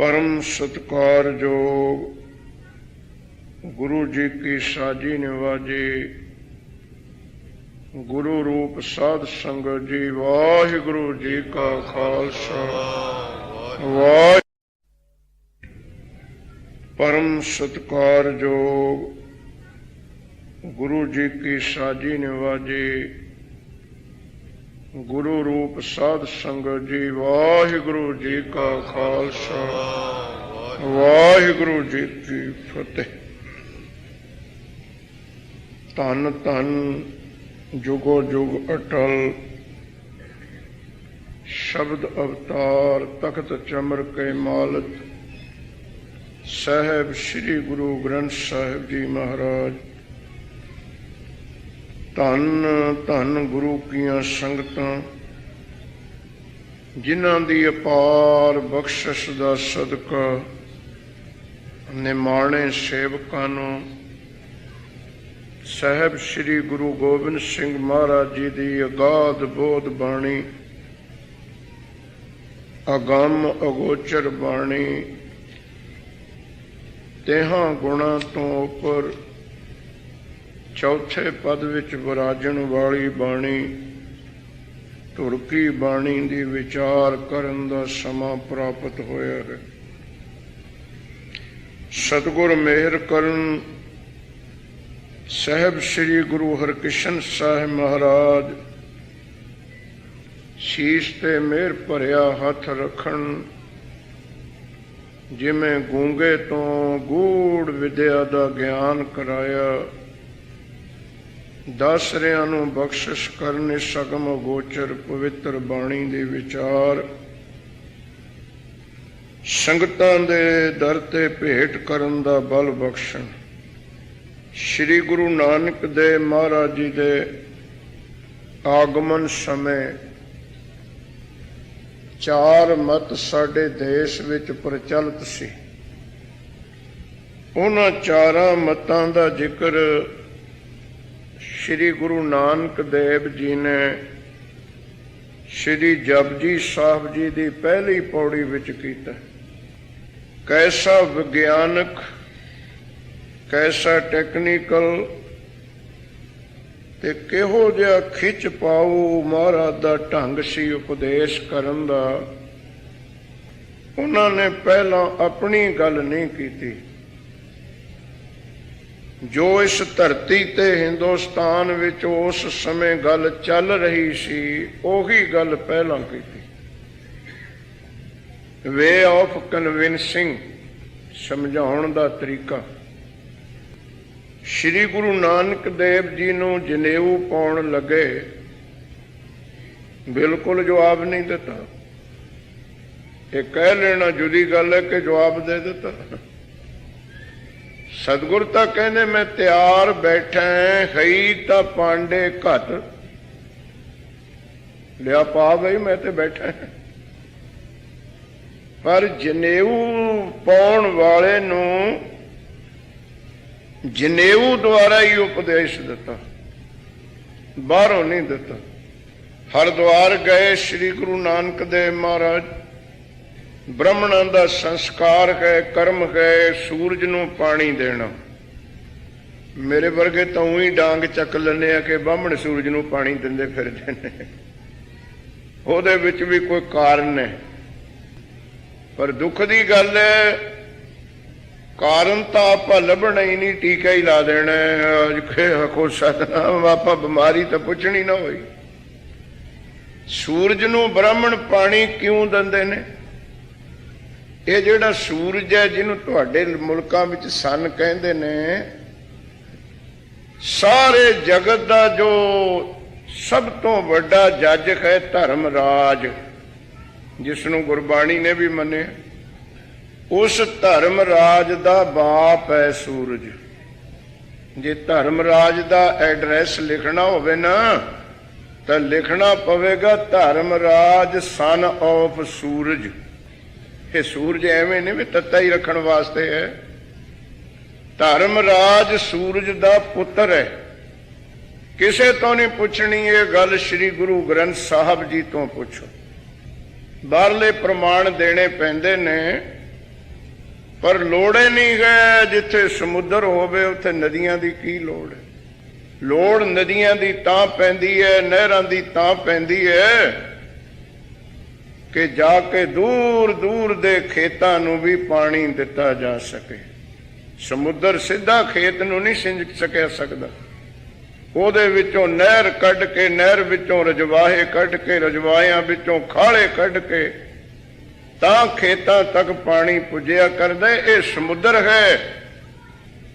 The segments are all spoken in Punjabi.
ਪਰਮ ਸਤਕਾਰਯੋਗ ਗੁਰੂ ਜੀ ਕੀ ਸਾਜੀ ਨਿਵਾਜੀ, ਗੁਰੂ ਰੂਪ ਸਾਧ ਸੰਗਤ ਜੀ, ਵਾਹਿਗੁਰੂ ਜੀ ਕਾ ਖਾਲਸਾ। ਵਾਹਿ ਪਰਮ ਸਤਕਾਰਯੋਗ ਗੁਰੂ ਜੀ ਕੀ ਸਾਜੀ ਨਿਵਾਜੀ। ਗੁਰੂ ਰੂਪ ਸਾਧ ਸੰਗਤ ਜੀ, ਵਾਹਿਗੁਰੂ ਜੀ ਕਾ ਖਾਲਸਾ। ਵਾਹਿਗੁਰੂ ਜੀ ਕੀ ਫਤਿਹ। ਧੰਨ ਧੰਨ ਜੁਗੋ ਜੁਗ ਅਟਲ। ਸ਼ਬਦ ਅਵਤਾਰ ਤਖਤ ਚਮਰ ਕੇ ਮਾਲਕ ਸਾਹਿਬ ਸ੍ਰੀ ਗੁਰੂ ਗ੍ਰੰਥ ਸਾਹਿਬ ਜੀ ਮਹਾਰਾਜ। ਧੰਨ ਧੰਨ ਗੁਰੂ ਕੀਆਂ ਸੰਗਤਾਂ, ਜਿਨ੍ਹਾਂ ਦੀ ਅਪਾਰ ਬਖਸ਼ਿਸ਼ ਦਾ ਸਦਕਾ ਨਿਮਾਣੇ ਸੇਵਕਾਂ ਨੂੰ ਸਾਹਿਬ ਸ੍ਰੀ ਗੁਰੂ ਗੋਬਿੰਦ ਸਿੰਘ ਮਹਾਰਾਜ ਜੀ ਦੀ ਅਗਾਧ ਬੋਧ ਬਾਣੀ, ਅਗੰਮ ਅਗੋਚਰ ਬਾਣੀ, ਤੇਹਾਂ ਗੁਣਾ ਤੋਂ ਉੱਪਰ ਚੌਥੇ ਪਦ ਵਿੱਚ ਵਿਰਾਜਣ ਵਾਲੀ ਬਾਣੀ ਤੁਰਕੀ ਬਾਣੀ ਦੀ ਵਿਚਾਰ ਕਰਨ ਦਾ ਸਮਾਂ ਪ੍ਰਾਪਤ ਹੋਇਆ ਹੈ। ਸਤਿਗੁਰ ਮਿਹਰ ਕਰਨ, ਸਾਹਿਬ ਸ੍ਰੀ ਗੁਰੂ ਹਰਕ੍ਰਿਸ਼ਨ ਸਾਹਿਬ ਮਹਾਰਾਜ, ਸ਼ੀਸ਼ ਤੇ ਮਿਹਰ ਭਰਿਆ ਹੱਥ ਰੱਖਣ, ਜਿਵੇਂ ਗੂੰਗੇ ਤੋਂ ਗੂੜ ਵਿਦਿਆ ਦਾ ਗਿਆਨ ਕਰਾਇਆ। ਦਸਰਿਆਂ ਨੂੰ ਬਖਸ਼ਿਸ਼ ਕਰਨ ਸਗਮ ਗੋਚਰ ਪਵਿੱਤਰ ਬਾਣੀ ਦੇ ਵਿਚਾਰ। ਸੰਗਤਾਂ ਦੇ ਦਰ ਤੇ ਭੇਟ ਕਰਨ ਦਾ ਬਲ ਬਖਸ਼ਣ। ਸ੍ਰੀ ਗੁਰੂ ਨਾਨਕ ਦੇ ਮਹਾਰਾਜ ਜੀ ਦੇ ਆਗਮਨ ਸਮੇਂ ਚਾਰ ਮਤ ਸਾਡੇ ਦੇਸ਼ ਵਿੱਚ ਪ੍ਰਚਲਿਤ ਸੀ। ਉਹਨਾਂ ਚਾਰਾਂ ਮਤਾਂ ਦਾ ਜ਼ਿਕਰ ਸ੍ਰੀ ਗੁਰੂ ਨਾਨਕ ਦੇਵ ਜੀ ਨੇ ਸ੍ਰੀ ਜਪਜੀ ਸਾਹਿਬ ਜੀ ਦੀ ਪਹਿਲੀ ਪੌੜੀ ਵਿੱਚ ਕੀਤਾ। ਕੈਸਾ ਵਿਗਿਆਨਕ, ਕੈਸਾ ਟੈਕਨੀਕਲ ਤੇ ਕਿਹੋ ਜਿਹਾ ਖਿੱਚ ਪਾਉ ਮਹਾਰਾਜ ਦਾ ਢੰਗ ਸੀ ਉਪਦੇਸ਼ ਕਰਨ ਦਾ, ਉਹਨਾਂ ਨੇ ਪਹਿਲਾਂ ਆਪਣੀ ਗੱਲ ਨਹੀਂ ਕੀਤੀ। ਜੋ ਇਸ ਧਰਤੀ ਤੇ ਹਿੰਦੁਸਤਾਨ ਵਿੱਚ ਉਸ ਸਮੇਂ ਗੱਲ ਚੱਲ ਰਹੀ ਸੀ, ਉਹੀ ਗੱਲ ਪਹਿਲਾਂ ਕੀਤੀ। ਵੇ ਆਫ ਕਨਵਿੰਸਿੰਗ ਸਮਝਾਉਣ ਦਾ ਤਰੀਕਾ। ਸ੍ਰੀ ਗੁਰੂ ਨਾਨਕ ਦੇਵ ਜੀ ਨੂੰ ਜਨੇਊ ਪਾਉਣ ਲੱਗੇ, ਬਿਲਕੁਲ ਜਵਾਬ ਨਹੀਂ ਦਿੱਤਾ। ਇਹ ਕਹਿ ਲੈਣਾ ਜੁਦੀ ਗੱਲ ਹੈ ਕਿ ਜਵਾਬ ਦੇ ਦਿੱਤਾ। ਸਤਿਗੁਰ ਤਾਂ ਕਹਿੰਦੇ ਮੈਂ ਤਿਆਰ ਬੈਠਾ ਹਈ ਤਾਂ ਪਾਂਡੇ ਘਟ। ਲਿਆ ਪਾ ਬਈ, ਮੈਂ ਤੇ ਬੈਠਾ। ਪਰ ਜਨੇਊ ਪਾਉਣ ਵਾਲੇ ਨੂੰ ਜਨੇਊ ਦੁਆਰਾ ਹੀ ਉਪਦੇਸ਼ ਦਿੱਤਾ। ਬਾਹਰੋਂ ਨਹੀਂ ਦਿੱਤਾ। ਹਰਦੁਆਰ ਗਏ ਸ੍ਰੀ ਗੁਰੂ ਨਾਨਕ ਦੇਵ ਮਹਾਰਾਜ। ਬ੍ਰਾਹਮਣਾਂ ਦਾ ਸੰਸਕਾਰ ਹੈ, ਕਰਮ ਹੈ, ਸੂਰਜ ਨੂੰ ਪਾਣੀ ਦੇਣਾ। ਮੇਰੇ ਵਰਗੇ ਤਾਂ ਉਹੀ ਡਾਂਗ ਚੱਕ ਲੈਂਦੇ ਆ ਕਿ ਬ੍ਰਾਹਮਣ ਸੂਰਜ ਨੂੰ ਪਾਣੀ ਦਿੰਦੇ ਫਿਰਦੇ ਨੇ। ਉਹਦੇ ਵਿੱਚ ਵੀ ਕੋਈ ਕਾਰਨ ਹੈ। ਪਰ ਦੁੱਖ ਦੀ ਗੱਲ ਹੈ, ਕਾਰਨ ਤਾਂ ਆਪਾਂ ਲੱਭਣਾ ਹੀ ਨਹੀਂ, ਟੀਕਾ ਹੀ ਲਾ ਦੇਣਾ ਅੱਜ ਖੇ ਸਤਨਾਮ, ਆਪਾਂ ਬਿਮਾਰੀ ਤਾਂ ਪੁੱਛਣੀ ਨਾ ਹੋਈ। ਸੂਰਜ ਨੂੰ ਬ੍ਰਾਹਮਣ ਪਾਣੀ ਕਿਉਂ ਦਿੰਦੇ ਨੇ? ਇਹ ਜਿਹੜਾ ਸੂਰਜ ਹੈ, ਜਿਹਨੂੰ ਤੁਹਾਡੇ ਮੁਲਕਾਂ ਵਿੱਚ ਸਨ ਕਹਿੰਦੇ ਨੇ, ਸਾਰੇ ਜਗਤ ਦਾ ਜੋ ਸਭ ਤੋਂ ਵੱਡਾ ਜੱਜ ਹੈ ਧਰਮ ਰਾਜ ਜਿਸ ਨੂੰ ਗੁਰਬਾਣੀ ਨੇ ਵੀ ਮੰਨਿਆ। ਉਸ ਧਰਮ ਰਾਜ ਦਾ ਬਾਪ ਹੈ ਸੂਰਜ। ਜੇ ਧਰਮ ਰਾਜ ਦਾ ਐਡਰੈਸ ਲਿਖਣਾ ਹੋਵੇ ਨਾ, ਤਾਂ ਲਿਖਣਾ ਪਵੇਗਾ ਧਰਮ ਰਾਜ ਸਨ ਆਫ ਸੂਰਜ ਇਹ ਸੂਰਜ ਐਵੇਂ ਨਹੀਂ ਵੀ ਤੱਤਾ ਹੀ ਰੱਖਣ ਵਾਸਤੇ ਹੈ। ਧਰਮ ਰਾਜ ਸੂਰਜ ਦਾ ਪੁੱਤਰ ਹੈ। ਕਿਸੇ ਤੋਂ ਨਹੀਂ ਪੁੱਛਣੀ ਇਹ ਗੱਲ ਸ੍ਰੀ ਗੁਰੂ ਗ੍ਰੰਥ ਸਾਹਿਬ ਜੀ ਤੋਂ ਪੁੱਛੋ। ਬਾਹਰਲੇ ਪ੍ਰਮਾਣ ਦੇਣੇ ਪੈਂਦੇ ਨੇ, ਪਰ ਲੋੜੇ ਨਹੀਂ ਗਏ ਜਿੱਥੇ ਸਮੁੰਦਰ ਹੋਵੇ, ਉੱਥੇ ਨਦੀਆਂ ਦੀ ਕੀ ਲੋੜ ਹੈ? ਲੋੜ ਨਦੀਆਂ ਦੀ ਤਾਂ ਪੈਂਦੀ ਹੈ, ਨਹਿਰਾਂ ਦੀ ਤਾਂ ਪੈਂਦੀ ਹੈ। ਕਿ ਜਾ ਕੇ ਦੂਰ ਦੂਰ ਦੇ ਖੇਤਾਂ ਨੂੰ ਵੀ ਪਾਣੀ ਦਿੱਤਾ ਜਾ ਸਕੇ। ਸਮੁੰਦਰ ਸਿੱਧਾ ਖੇਤ ਨੂੰ ਨਹੀਂ ਸਿੰਜ ਸਕਿਆ ਸਕਦਾ। ਉਹਦੇ ਵਿੱਚੋਂ ਨਹਿਰ ਕੱਢ ਕੇ, ਨਹਿਰ ਵਿੱਚੋਂ ਰਜਵਾਹੇ ਕੱਢ ਕੇ, ਰਜਵਾਹਿਆਂ ਵਿੱਚੋਂ ਖਾਲੇ ਕੱਢ ਕੇ, ਤਾਂ ਖੇਤਾਂ ਤੱਕ ਪਾਣੀ ਪੁੱਜਿਆ ਕਰਦਾ। ਇਹ ਸਮੁੰਦਰ ਹੈ।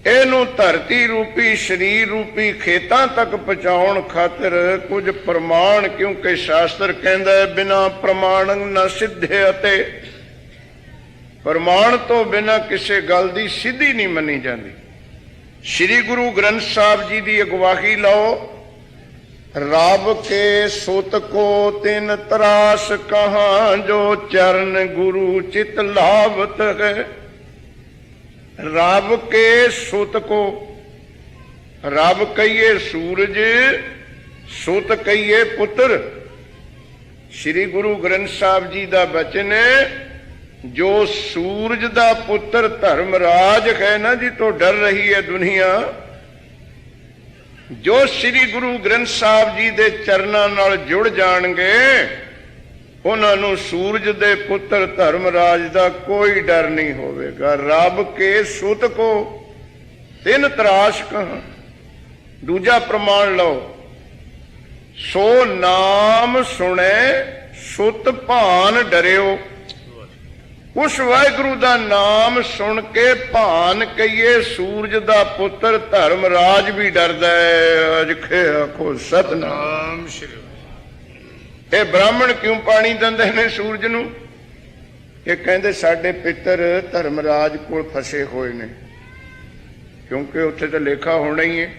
ਇਹਨੂੰ ਧਰਤੀ ਰੂਪੀ, ਸਰੀਰ ਰੂਪੀ ਖੇਤਾਂ ਤੱਕ ਪਹੁੰਚਾਉਣ ਖਾਤਰ ਕੁਝ ਪ੍ਰਮਾਣ, ਕਿਉਂਕਿ ਸ਼ਾਸਤਰ ਕਹਿੰਦਾ ਹੈ, ਬਿਨਾ ਪ੍ਰਮਾਣ ਨਾ ਸਿੱਧੇ ਅਤੇ ਪ੍ਰਮਾਣ ਤੋਂ ਬਿਨਾ ਕਿਸੇ ਗੱਲ ਦੀ ਸਿੱਧੀ ਨਹੀਂ ਮੰਨੀ ਜਾਂਦੀ। ਸ੍ਰੀ ਗੁਰੂ ਗ੍ਰੰਥ ਸਾਹਿਬ ਜੀ ਦੀ ਅਗਵਾਹੀ ਲਓ। ਰੱਬ ਕੇ ਸੁਤ ਕੋ ਤਿਨ ਤਰਾਸ, ਕਹਾ ਜੋ ਚਰਨ ਗੁਰੂ ਚਿਤ ਲਾਵਤ ਹੈ। ਰੱਬ ਕੇ ਸੁਤ ਕੋ। ਰੱਬ ਕਹੀਏ ਸੂਰਜ, ਸੁਤ ਕਹੀਏ ਪੁੱਤਰ। ਸ੍ਰੀ ਗੁਰੂ ਗ੍ਰੰਥ ਸਾਹਿਬ ਜੀ ਦਾ ਬਚਨ ਹੈ, ਜੋ ਸੂਰਜ ਦਾ ਪੁੱਤਰ ਧਰਮਰਾਜ ਹੈ ਨਾ, ਜੀ ਤੋਂ ਡਰ ਰਹੀ ਹੈ ਦੁਨੀਆ। ਜੋ ਸ੍ਰੀ ਗੁਰੂ ਗ੍ਰੰਥ ਸਾਹਿਬ ਜੀ ਦੇ ਚਰਨਾਂ ਨਾਲ ਜੁੜ ਜਾਣਗੇ ਉਹਨਾਂ ਨੂੰ ਸੂਰਜ ਦੇ ਪੁੱਤਰ ਧਰਮਰਾਜ ਦਾ ਕੋਈ ਡਰ ਨਹੀਂ ਹੋਵੇਗਾ। ਰੱਬ ਕੇ ਸੁਤ ਕੋ ਤਿੰਨ ਤਰਾਸ਼ ਕਹਾਂ। ਦੂਜਾ ਪ੍ਰਮਾਣ ਲਓ। ਸੋ ਨਾਮ ਸੁਣੇ, ਸੁਤ ਭਾਨ ਡਰਿਓ। ਉਸ ਵਾਹਿਗੁਰੂ ਦਾ ਨਾਮ ਸੁਣ ਕੇ ਭਾਨ ਕਹੀਏ, ਸੂਰਜ ਦਾ ਪੁੱਤਰ ਧਰਮਰਾਜ ਵੀ ਡਰਦਾ ਹੈ। ਅਜਖੇ ਆਖੋ ਸਤਨਾਮ। ਸ਼੍ਰੀ ਇਹ ਬ੍ਰਾਹਮਣ ਕਿਉਂ ਪਾਣੀ ਦਿੰਦੇ ਨੇ ਸੂਰਜ ਨੂੰ? ਇਹ ਕਹਿੰਦੇ ਸਾਡੇ ਪਿੱਤਰ ਧਰਮਰਾਜ ਕੋਲ ਫਸੇ ਹੋਏ ਨੇ। ਕਿਉਂਕਿ ਉੱਥੇ ਤਾਂ ਲੇਖਾ ਹੋਣਾ ਹੀ ਹੈ।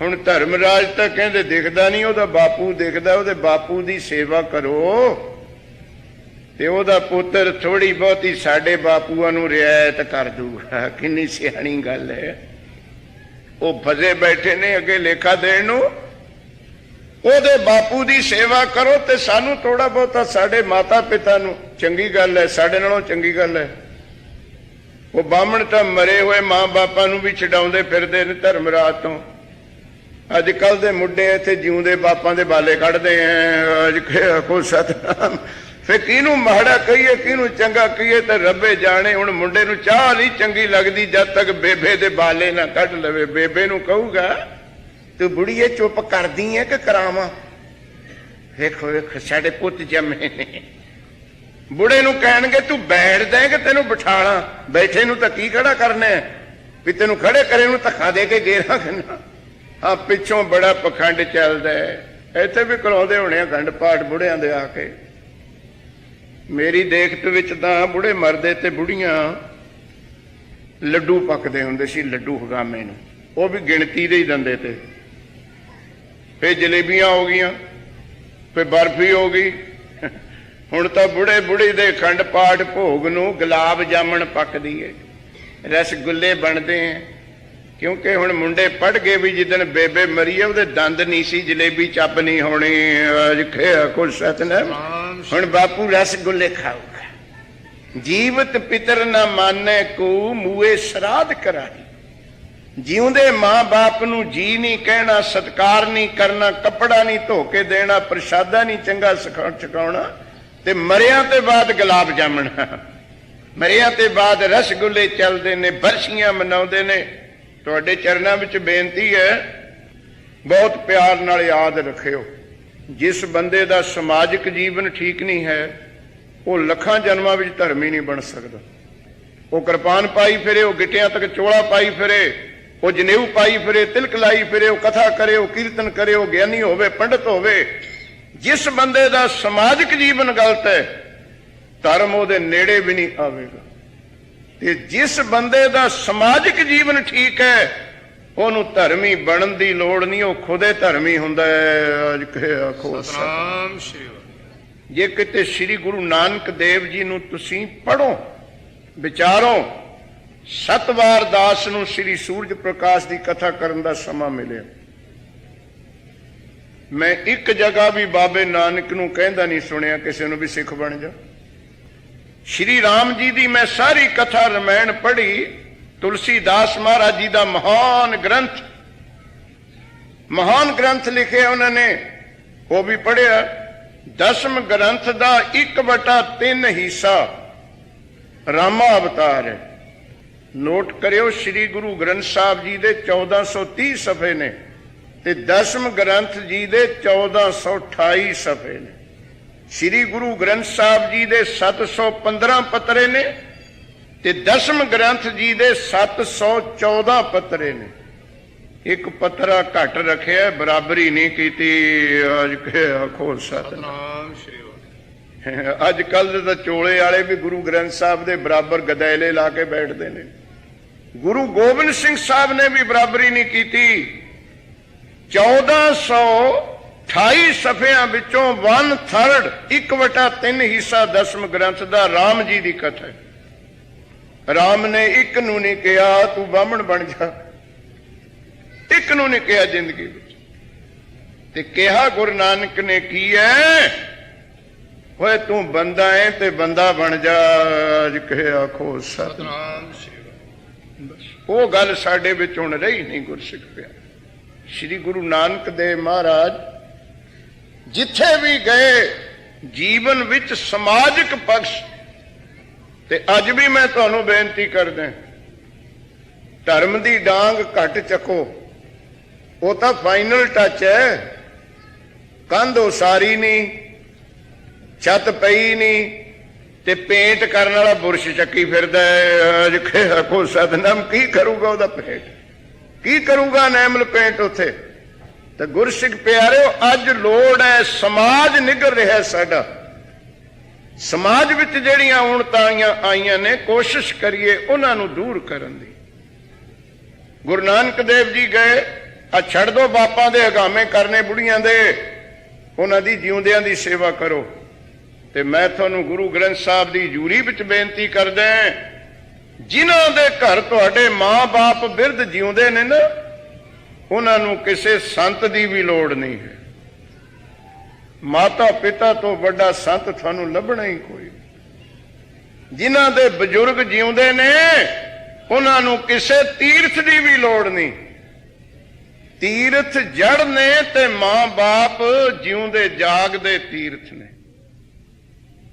ਹੁਣ ਧਰਮਰਾਜ ਤਾਂ ਕਹਿੰਦੇ ਦਿਖਦਾ ਨਹੀਂ, ਉਹਦਾ ਬਾਪੂ ਦਿਖਦਾ, ਉਹਦੇ ਬਾਪੂ ਦੀ ਸੇਵਾ ਕਰੋ। ਤੇ ਉਹਦਾ ਪੁੱਤਰ ਥੋੜੀ ਬਹੁਤੀ ਸਾਡੇ ਬਾਪੂਆਂ ਨੂੰ ਰਿਆਇਤ ਕਰ ਦੂਗਾ। ਕਿੰਨੀ ਸਿਆਣੀ ਗੱਲ ਹੈ। ਉਹ ਫਸੇ ਬੈਠੇ ਨੇ ਅੱਗੇ ਲੇਖਾ ਦੇਣ ਨੂੰ। ਉਹਦੇ ਬਾਪੂ ਦੀ ਸੇਵਾ ਕਰੋ ਤੇ ਸਾਨੂੰ ਥੋੜਾ ਬਹੁਤਾ ਸਾਡੇ ਮਾਤਾ ਪਿਤਾ ਨੂੰ ਚੰਗੀ ਗੱਲ ਹੈ, ਸਾਡੇ ਨਾਲੋਂ ਚੰਗੀ ਗੱਲ ਹੈ। ਉਹ ਬਾਹਮਣ ਤਾਂ ਮਰੇ ਹੋਏ ਮਾਂ ਬਾਪਾਂ ਨੂੰ ਵੀ ਛਡਾਉਂਦੇ ਫਿਰਦੇ ਨੇ ਧਰਮ ਧਰਮਰਾਜ ਤੋਂ। ਅੱਜ ਕੱਲ ਦੇ ਮੁੰਡੇ ਇੱਥੇ ਜਿਉਂਦੇ ਬਾਪਾਂ ਦੇ ਬਾਲੇ ਕੱਢਦੇ ਐ, ਅੱਜ ਕੋ ਸਤਨਾਮ। ਫੇ ਕਿਹਨੂੰ ਮਾੜਾ ਕਹੀਏ, ਕਿਹਨੂੰ ਚੰਗਾ ਕਹੀਏ ਤੇ ਰੱਬੇ ਜਾਣੇ, ਹੁਣ ਮੁੰਡੇ ਨੂੰ ਚਾਹ ਨਹੀਂ ਚੰਗੀ ਲੱਗਦੀ ਜਦ ਤੱਕ ਬੇਬੇ ਦੇ ਬਾਲੇ ਨਾ ਕੱਢ ਲਵੇ, ਬੇਬੇ ਨੂੰ ਕਹੂਗਾ ਤੂੰ ਬੁੜੀਏ ਚੁੱਪ ਕਰਦੀ ਐ ਕਿ ਕਰਾਵਾਂ? ਵੇਖੋ, ਵੇਖ, ਸਾਡੇ ਪੁੱਤ ਜੰਮੇ ਨੇ। ਬੁੜੇ ਨੂੰ ਕਹਿਣਗੇ, ਤੂੰ ਬੈਠਦਾ ਕਿ ਤੈਨੂੰ ਬਿਠਾਣਾ ਬੈਠੇ ਨੂੰ ਤਾਂ ਕੀ ਖੜਾ ਕਰਨਾ ਵੀ ਤੈਨੂੰ ਖੜੇ ਕਰੇ ਨੂੰ ਧੱਕਾ ਦੇ ਕੇ ਗੇਰਾ ਕਰਨਾ ਹਾਂ ਪਿੱਛੋਂ ਬੜਾ ਪਖੰਡ ਚੱਲਦਾ ਇੱਥੇ ਵੀ ਕਰਾਉਂਦੇ ਹੋਣੇ ਆ ਖੰਡ ਪਾਠ ਬੁੜਿਆਂ ਦੇ ਆ ਕੇ। ਮੇਰੀ ਦੇਖਤ ਵਿੱਚ ਤਾਂ ਬੁੜੇ ਮਰਦੇ ਤੇ ਬੁੜੀਆਂ ਲੱਡੂ ਪੱਕਦੇ ਹੁੰਦੇ ਸੀ, ਲੱਡੂ ਹਗਾਮੇ ਨੂੰ। ਉਹ ਵੀ ਗਿਣਤੀ ਦੇ ਹੀ ਦਿੰਦੇ ਤੇ। ਫੇ ਜਲੇਬੀਆਂ ਹੋ ਗਈਆਂ ਫੇ ਬਰਫੀ ਹੋ ਗਈ। ਹੁਣ ਤਾਂ ਬੁੜੇ ਬੁੜੀ ਦੇ ਖੰਡ ਪਾਠ ਭੋਗ ਨੂੰ ਗੁਲਾਬ ਜਾਮਣ ਪੱਕਦੀ ਏ ਰਸਗੁੱਲੇ ਬਣਦੇ ਐ। ਕਿਉਂਕਿ ਹੁਣ ਮੁੰਡੇ ਪੜ ਗਏ ਵੀ ਜਿੱਦਣ ਬੇਬੇ ਮਰੀ ਆ ਉਹਦੇ ਦੰਦ ਨਹੀਂ ਸੀ ਜਲੇਬੀ ਚੱਪ ਨਹੀਂ ਹੋਣੀ। ਅੱਜ ਖਿਆ ਕੁਲ ਸਤਨਾਮ। ਨਾਮ ਹੁਣ ਬਾਪੂ ਰਸਗੁੱਲੇ ਖਾਊਗਾ। ਜੀਵਤ ਪਿਤਰ ਨਾ ਮਾਨੇ ਕੋ ਮੂਏ ਸਰਾਧ ਕਰਾਈ ਜਿਉਂਦੇ ਮਾਂ-ਬਾਪ ਨੂੰ ਜੀ ਨਹੀਂ ਕਹਿਣਾ, ਸਤਕਾਰ ਨਹੀਂ ਕਰਨਾ, ਕੱਪੜਾ ਨਹੀਂ ਧੋ ਕੇ ਦੇਣਾ, ਪ੍ਰਸ਼ਾਦਾ ਨਹੀਂ ਚੰਗਾ ਸਿਖਾਉਣਾ ਤੇ ਮਰਿਆਂ ਤੇ ਬਾਅਦ ਗੁਲਾਬ ਜਾਮਣ। ਮਰਿਆਂ ਤੇ ਬਾਅਦ ਰਸਗੁੱਲੇ ਚੱਲਦੇ ਨੇ, ਬਰਸ਼ੀਆਂ ਮਨਾਉਂਦੇ ਨੇ। ਤੁਹਾਡੇ ਚਰਨਾਂ ਵਿੱਚ ਬੇਨਤੀ ਹੈ, ਬਹੁਤ ਪਿਆਰ ਨਾਲ ਯਾਦ ਰੱਖਿਓ। ਜਿਸ ਬੰਦੇ ਦਾ ਸਮਾਜਿਕ ਜੀਵਨ ਠੀਕ ਨਹੀਂ ਹੈ, ਉਹ ਲੱਖਾਂ ਜਨਮਾਂ ਵਿੱਚ ਧਰਮੀ ਨਹੀਂ ਬਣ ਸਕਦਾ। ਉਹ ਕਿਰਪਾਨ ਪਾਈ ਫਿਰੇ, ਉਹ ਗਿੱਟਿਆਂ ਤੱਕ ਚੋਲਾ ਪਾਈ ਫਿਰੇ ਉਹ ਜਨੇਊ ਪਾਈ ਫਿਰੇ ਤਿਲਕ ਲਾਈ ਫਿਰੇ ਉਹ ਕਥਾ ਕਰੇ ਉਹ ਕੀਰਤਨ ਕਰੇ ਉਹ ਗਿਆਨੀ ਹੋਵੇ ਪੰਡਤ ਹੋਵੇ। ਜਿਸ ਬੰਦੇ ਦਾ ਸਮਾਜਿਕ ਜੀਵਨ ਗਲਤ ਹੈ ਧਰਮ ਉਹਦੇ ਨੇੜੇ ਵੀ ਨਹੀਂ ਆਵੇਗਾ। ਤੇ ਜਿਸ ਬੰਦੇ ਦਾ ਸਮਾਜਿਕ ਜੀਵਨ ਠੀਕ ਹੈ ਉਹਨੂੰ ਧਰਮੀ ਬਣਨ ਦੀ ਲੋੜ ਨਹੀਂ ਉਹ ਖੁਦੇ ਧਰਮੀ ਹੁੰਦਾ ਹੈ ਅੱਜ ਕਹੇ ਆਖੋ ਸਤਿ ਸਤਨਾਮ ਸ਼੍ਰੀ ਜੇ ਕਿਤੇ ਸ੍ਰੀ ਗੁਰੂ ਨਾਨਕ ਦੇਵ ਜੀ ਨੂੰ ਤੁਸੀਂ ਪੜੋ ਵਿਚਾਰੋ ਸਤਵਾਰ ਦਾਸ ਨੂੰ ਸ੍ਰੀ ਸੂਰਜ ਪ੍ਰਕਾਸ਼ ਦੀ ਕਥਾ ਕਰਨ ਦਾ ਸਮਾਂ ਮਿਲਿਆ। ਮੈਂ ਇੱਕ ਜਗ੍ਹਾ ਵੀ ਬਾਬੇ ਨਾਨਕ ਨੂੰ ਕਹਿੰਦਾ ਨਹੀਂ ਸੁਣਿਆ, ਕਿਸੇ ਨੂੰ ਵੀ ਸਿੱਖ ਬਣ ਜਾ। ਸ਼੍ਰੀ ਰਾਮ ਜੀ ਦੀ ਮੈਂ ਸਾਰੀ ਕਥਾ ਰਮਾਇਣ ਪੜ੍ਹੀ ਤੁਲਸੀਦਾਸ ਮਹਾਰਾਜ ਜੀ ਦਾ ਮਹਾਨ ਗ੍ਰੰਥ। ਮਹਾਨ ਗ੍ਰੰਥ ਲਿਖਿਆ ਉਹਨਾਂ ਨੇ, ਉਹ ਵੀ ਪੜ੍ਹਿਆ। ਦਸਮ ਗ੍ਰੰਥ ਦਾ 1/3 ਹਿੱਸਾ ਰਾਮਾ ਅਵਤਾਰ ਹੈ। ਨੋਟ ਕਰਿਓ ਸ੍ਰੀ ਗੁਰੂ ਗ੍ਰੰਥ ਸਾਹਿਬ ਜੀ ਦੇ 1430 ਸਫੇ ਨੇ ਤੇ ਦਸਮ ਗ੍ਰੰਥ ਜੀ ਦੇ 1428 ਸਫੇ ਨੇ। ਸ੍ਰੀ ਗੁਰੂ ਗ੍ਰੰਥ ਸਾਹਿਬ ਜੀ ਦੇ 715 ਪਤਰੇ ਨੇ ਤੇ ਦਸਮ ਗ੍ਰੰਥ ਜੀ ਦੇ 714 ਪਤਰੇ ਨੇ। ਇੱਕ ਪੱਤਰਾ ਘੱਟ ਰੱਖਿਆ, ਬਰਾਬਰੀ ਨਹੀਂ ਕੀਤੀ, ਅੱਜ ਕੇ ਆਖੋ ਸਤਨਾਮ ਸ਼੍ਰੀ ਅੱਜ ਕੱਲ ਦੇ ਤਾਂ ਚੋਲੇ ਵਾਲੇ ਵੀ ਗੁਰੂ ਗ੍ਰੰਥ ਸਾਹਿਬ ਦੇ ਬਰਾਬਰ ਗਦੈਲੇ ਲਾ ਕੇ ਬੈਠਦੇ ਨੇ। ਗੁਰੂ ਗੋਬਿੰਦ ਸਿੰਘ ਸਾਹਿਬ ਨੇ ਵੀ ਬਰਾਬਰੀ ਨਹੀਂ ਕੀਤੀ। 1428 ਸਫਿਆਂ ਵਿੱਚੋਂ 1 ਥਰਡ 1/3 ਹਿੱਸਾ ਦਸਮ ਗ੍ਰੰਥ ਦਾ ਰਾਮ ਜੀ ਦੀ ਕਥਾ ਹੈ। ਰਾਮ ਨੇ ਇੱਕ ਨੂੰ ਨਹੀਂ ਕਿਹਾ, ਤੂੰ ਬਾਹਮਣ ਬਣ ਜਾ। ਇੱਕ ਨੂੰ ਨਹੀਂ ਕਿਹਾ ਜ਼ਿੰਦਗੀ ਵਿੱਚ। ਤੇ ਕਿਹਾ ਗੁਰੂ ਨਾਨਕ ਨੇ, ਕੀ ਹੈ ਓਏ ਤੂੰ ਬੰਦਾ ਹੈ ਤੇ ਬੰਦਾ ਬਣ ਜਾ, ਅੱਜ ਕਹੇ ਆਖੋ ਸਤਨਾਮ ਉਹ ਗੱਲ ਸਾਡੇ ਵਿੱਚ ਹੁਣ ਰਹੀ ਨਹੀਂ ਗੁਰਸਿੱਖ ਪਿਆ। ਸ੍ਰੀ ਗੁਰੂ ਨਾਨਕ ਦੇਵ ਮਹਾਰਾਜ ਜਿੱਥੇ ਵੀ ਗਏ, ਜੀਵਨ ਵਿੱਚ ਸਮਾਜਿਕ ਪਕਸ਼ ਤੇ ਅੱਜ ਵੀ ਮੈਂ ਤੁਹਾਨੂੰ ਬੇਨਤੀ ਕਰਦਾ ਧਰਮ ਦੀ ਡਾਂਗ ਘੱਟ ਚੱਕੋ। ਉਹ ਤਾਂ ਫਾਈਨਲ ਟੱਚ ਹੈ। ਕੰਧ ਉਸਾਰੀ ਨਹੀਂ, ਛੱਤ ਪਈ ਨਹੀਂ ਤੇ ਪੇਂਟ ਕਰਨ ਵਾਲਾ ਬੁਰਸ਼ ਚੱਕੀ ਫਿਰਦਾ ਹੈ ਅੱਜ ਕੋ ਸਤਨਾਮ, ਕੀ ਕਰੂਗਾ ਉਹਦਾ ਪੇਂਟ? ਕੀ ਕਰੂਗਾ ਨੈਮਲ ਪੇਂਟ ਉੱਥੇ? ਤੇ ਗੁਰਸਿੱਖ ਪਿਆਰਿਓ, ਅੱਜ ਲੋੜ ਹੈ, ਸਮਾਜ ਨਿਗਰ ਰਿਹਾ ਸਾਡਾ। ਸਮਾਜ ਵਿੱਚ ਜਿਹੜੀਆਂ ਉਣਤਾਈਆਂ ਆਈਆਂ ਨੇ, ਕੋਸ਼ਿਸ਼ ਕਰੀਏ ਉਹਨਾਂ ਨੂੰ ਦੂਰ ਕਰਨ ਦੀ। ਗੁਰੂ ਨਾਨਕ ਦੇਵ ਜੀ ਗਏ, ਆ ਛੱਡ ਦੋ ਬਾਪਾਂ ਦੇ ਹਗਾਮੇ ਕਰਨੇ ਬੁੜੀਆਂ ਦੇ, ਉਹਨਾਂ ਦੀ ਜਿਉਂਦਿਆਂ ਦੀ ਸੇਵਾ ਕਰੋ। ਤੇ ਮੈਂ ਤੁਹਾਨੂੰ ਗੁਰੂ ਗ੍ਰੰਥ ਸਾਹਿਬ ਦੀ ਜੂਰੀ ਵਿੱਚ ਬੇਨਤੀ ਕਰਦਾ ਹਾਂ, ਜਿਨ੍ਹਾਂ ਦੇ ਘਰ ਤੁਹਾਡੇ ਮਾਂ-ਬਾਪ ਬਿਰਧ ਜਿਉਂਦੇ ਨੇ ਨਾ ਉਹਨਾਂ ਨੂੰ ਕਿਸੇ ਸੰਤ ਦੀ ਵੀ ਲੋੜ ਨਹੀਂ ਹੈ। ਮਾਤਾ ਪਿਤਾ ਤੋਂ ਵੱਡਾ ਸੰਤ ਤੁਹਾਨੂੰ ਲੱਭਣਾ ਹੀ ਕੋਈ ਨਹੀਂ। ਜਿਨ੍ਹਾਂ ਦੇ ਬਜ਼ੁਰਗ ਜਿਉਂਦੇ ਨੇ ਉਹਨਾਂ ਨੂੰ ਕਿਸੇ ਤੀਰਥ ਦੀ ਵੀ ਲੋੜ ਨਹੀਂ। ਤੀਰਥ ਜੜ ਨੇ ਤੇ ਮਾਂ-ਬਾਪ ਜਿਉਂਦੇ ਜਾਗਦੇ ਤੀਰਥ ਨੇ।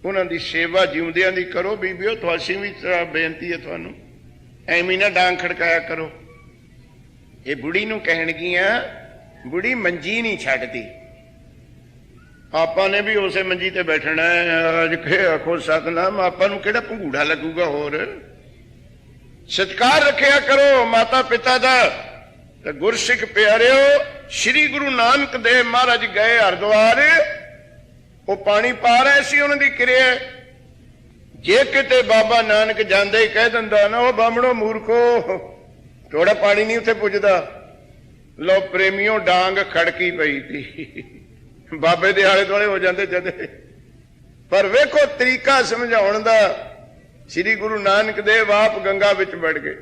ਉਹਨਾਂ ਦੀ ਸੇਵਾ ਜਿਉਂਦਿਆਂ ਦੀ ਕਰੋ ਬੀਬੀਓ ਤੁਹਾਸੀ ਵੀ ਬੇਨਤੀ ਹੈ ਤੁਹਾਨੂੰ। ਐਵੇਂ ਨਾ ਡਾਂਗ ਖੜਕਾਇਆ ਕਰੋ। ਇਹ ਬੁੜੀ ਨੂੰ ਕਹਿਣਗੀਆਂ, ਬੁੜੀ ਮੰਜੀ ਨਹੀਂ ਛੱਡਦੀ। ਆਪਾਂ ਨੇ ਵੀ ਉਸੇ ਮੰਜੀ ਤੇ ਬੈਠਣਾ ਹੈ। ਅੱਜ ਕੇ ਆਖੋ ਸਤਨਾਮ, ਆਪਾਂ ਨੂੰ ਕਿਹੜਾ ਭੰਗੂੜਾ ਲੱਗੂਗਾ ਹੋਰ? ਸਤਕਾਰ ਰੱਖਿਆ ਕਰੋ ਮਾਤਾ ਪਿਤਾ ਦਾ। ਤੇ ਗੁਰਸਿੱਖ ਪਿਆਰਿਓ, ਸ੍ਰੀ ਗੁਰੂ ਨਾਨਕ ਦੇਵ ਮਹਾਰਾਜ ਗਏ ਹਰਿਦੁਆਰ। ਉਹ ਪਾਣੀ ਪਾ ਰਹੇ ਸੀ, ਉਹਨਾਂ ਦੀ ਕਿਰਿਆ ਜੇ ਕਿਤੇ ਬਾਬਾ ਨਾਨਕ ਜਾਂਦੇ ਹੀ ਕਹਿ ਦਿੰਦਾ, ਨਾ ਉਹ ਬਾਹਮਣੋ ਮੂਰਖੋ ਥੋੜਾ ਪਾਣੀ ਨਹੀਂ ਉੱਥੇ ਪੁੱਜਦਾ। ਲੋ ਪ੍ਰੇਮੀਓ ਡਾਂਗ ਖੜਕੀ ਪਈ ਤੀ। ਬਾਬੇ ਦੇ ਆਲੇ ਦੁਆਲੇ ਹੋ ਜਾਂਦੇ ਜਦੇ। ਪਰ ਵੇਖੋ ਤਰੀਕਾ ਸਮਝਾਉਣ ਦਾ, ਸ੍ਰੀ ਗੁਰੂ ਨਾਨਕ ਦੇਵ ਆਪ ਗੰਗਾ ਵਿੱਚ ਵੜ ਗਏ।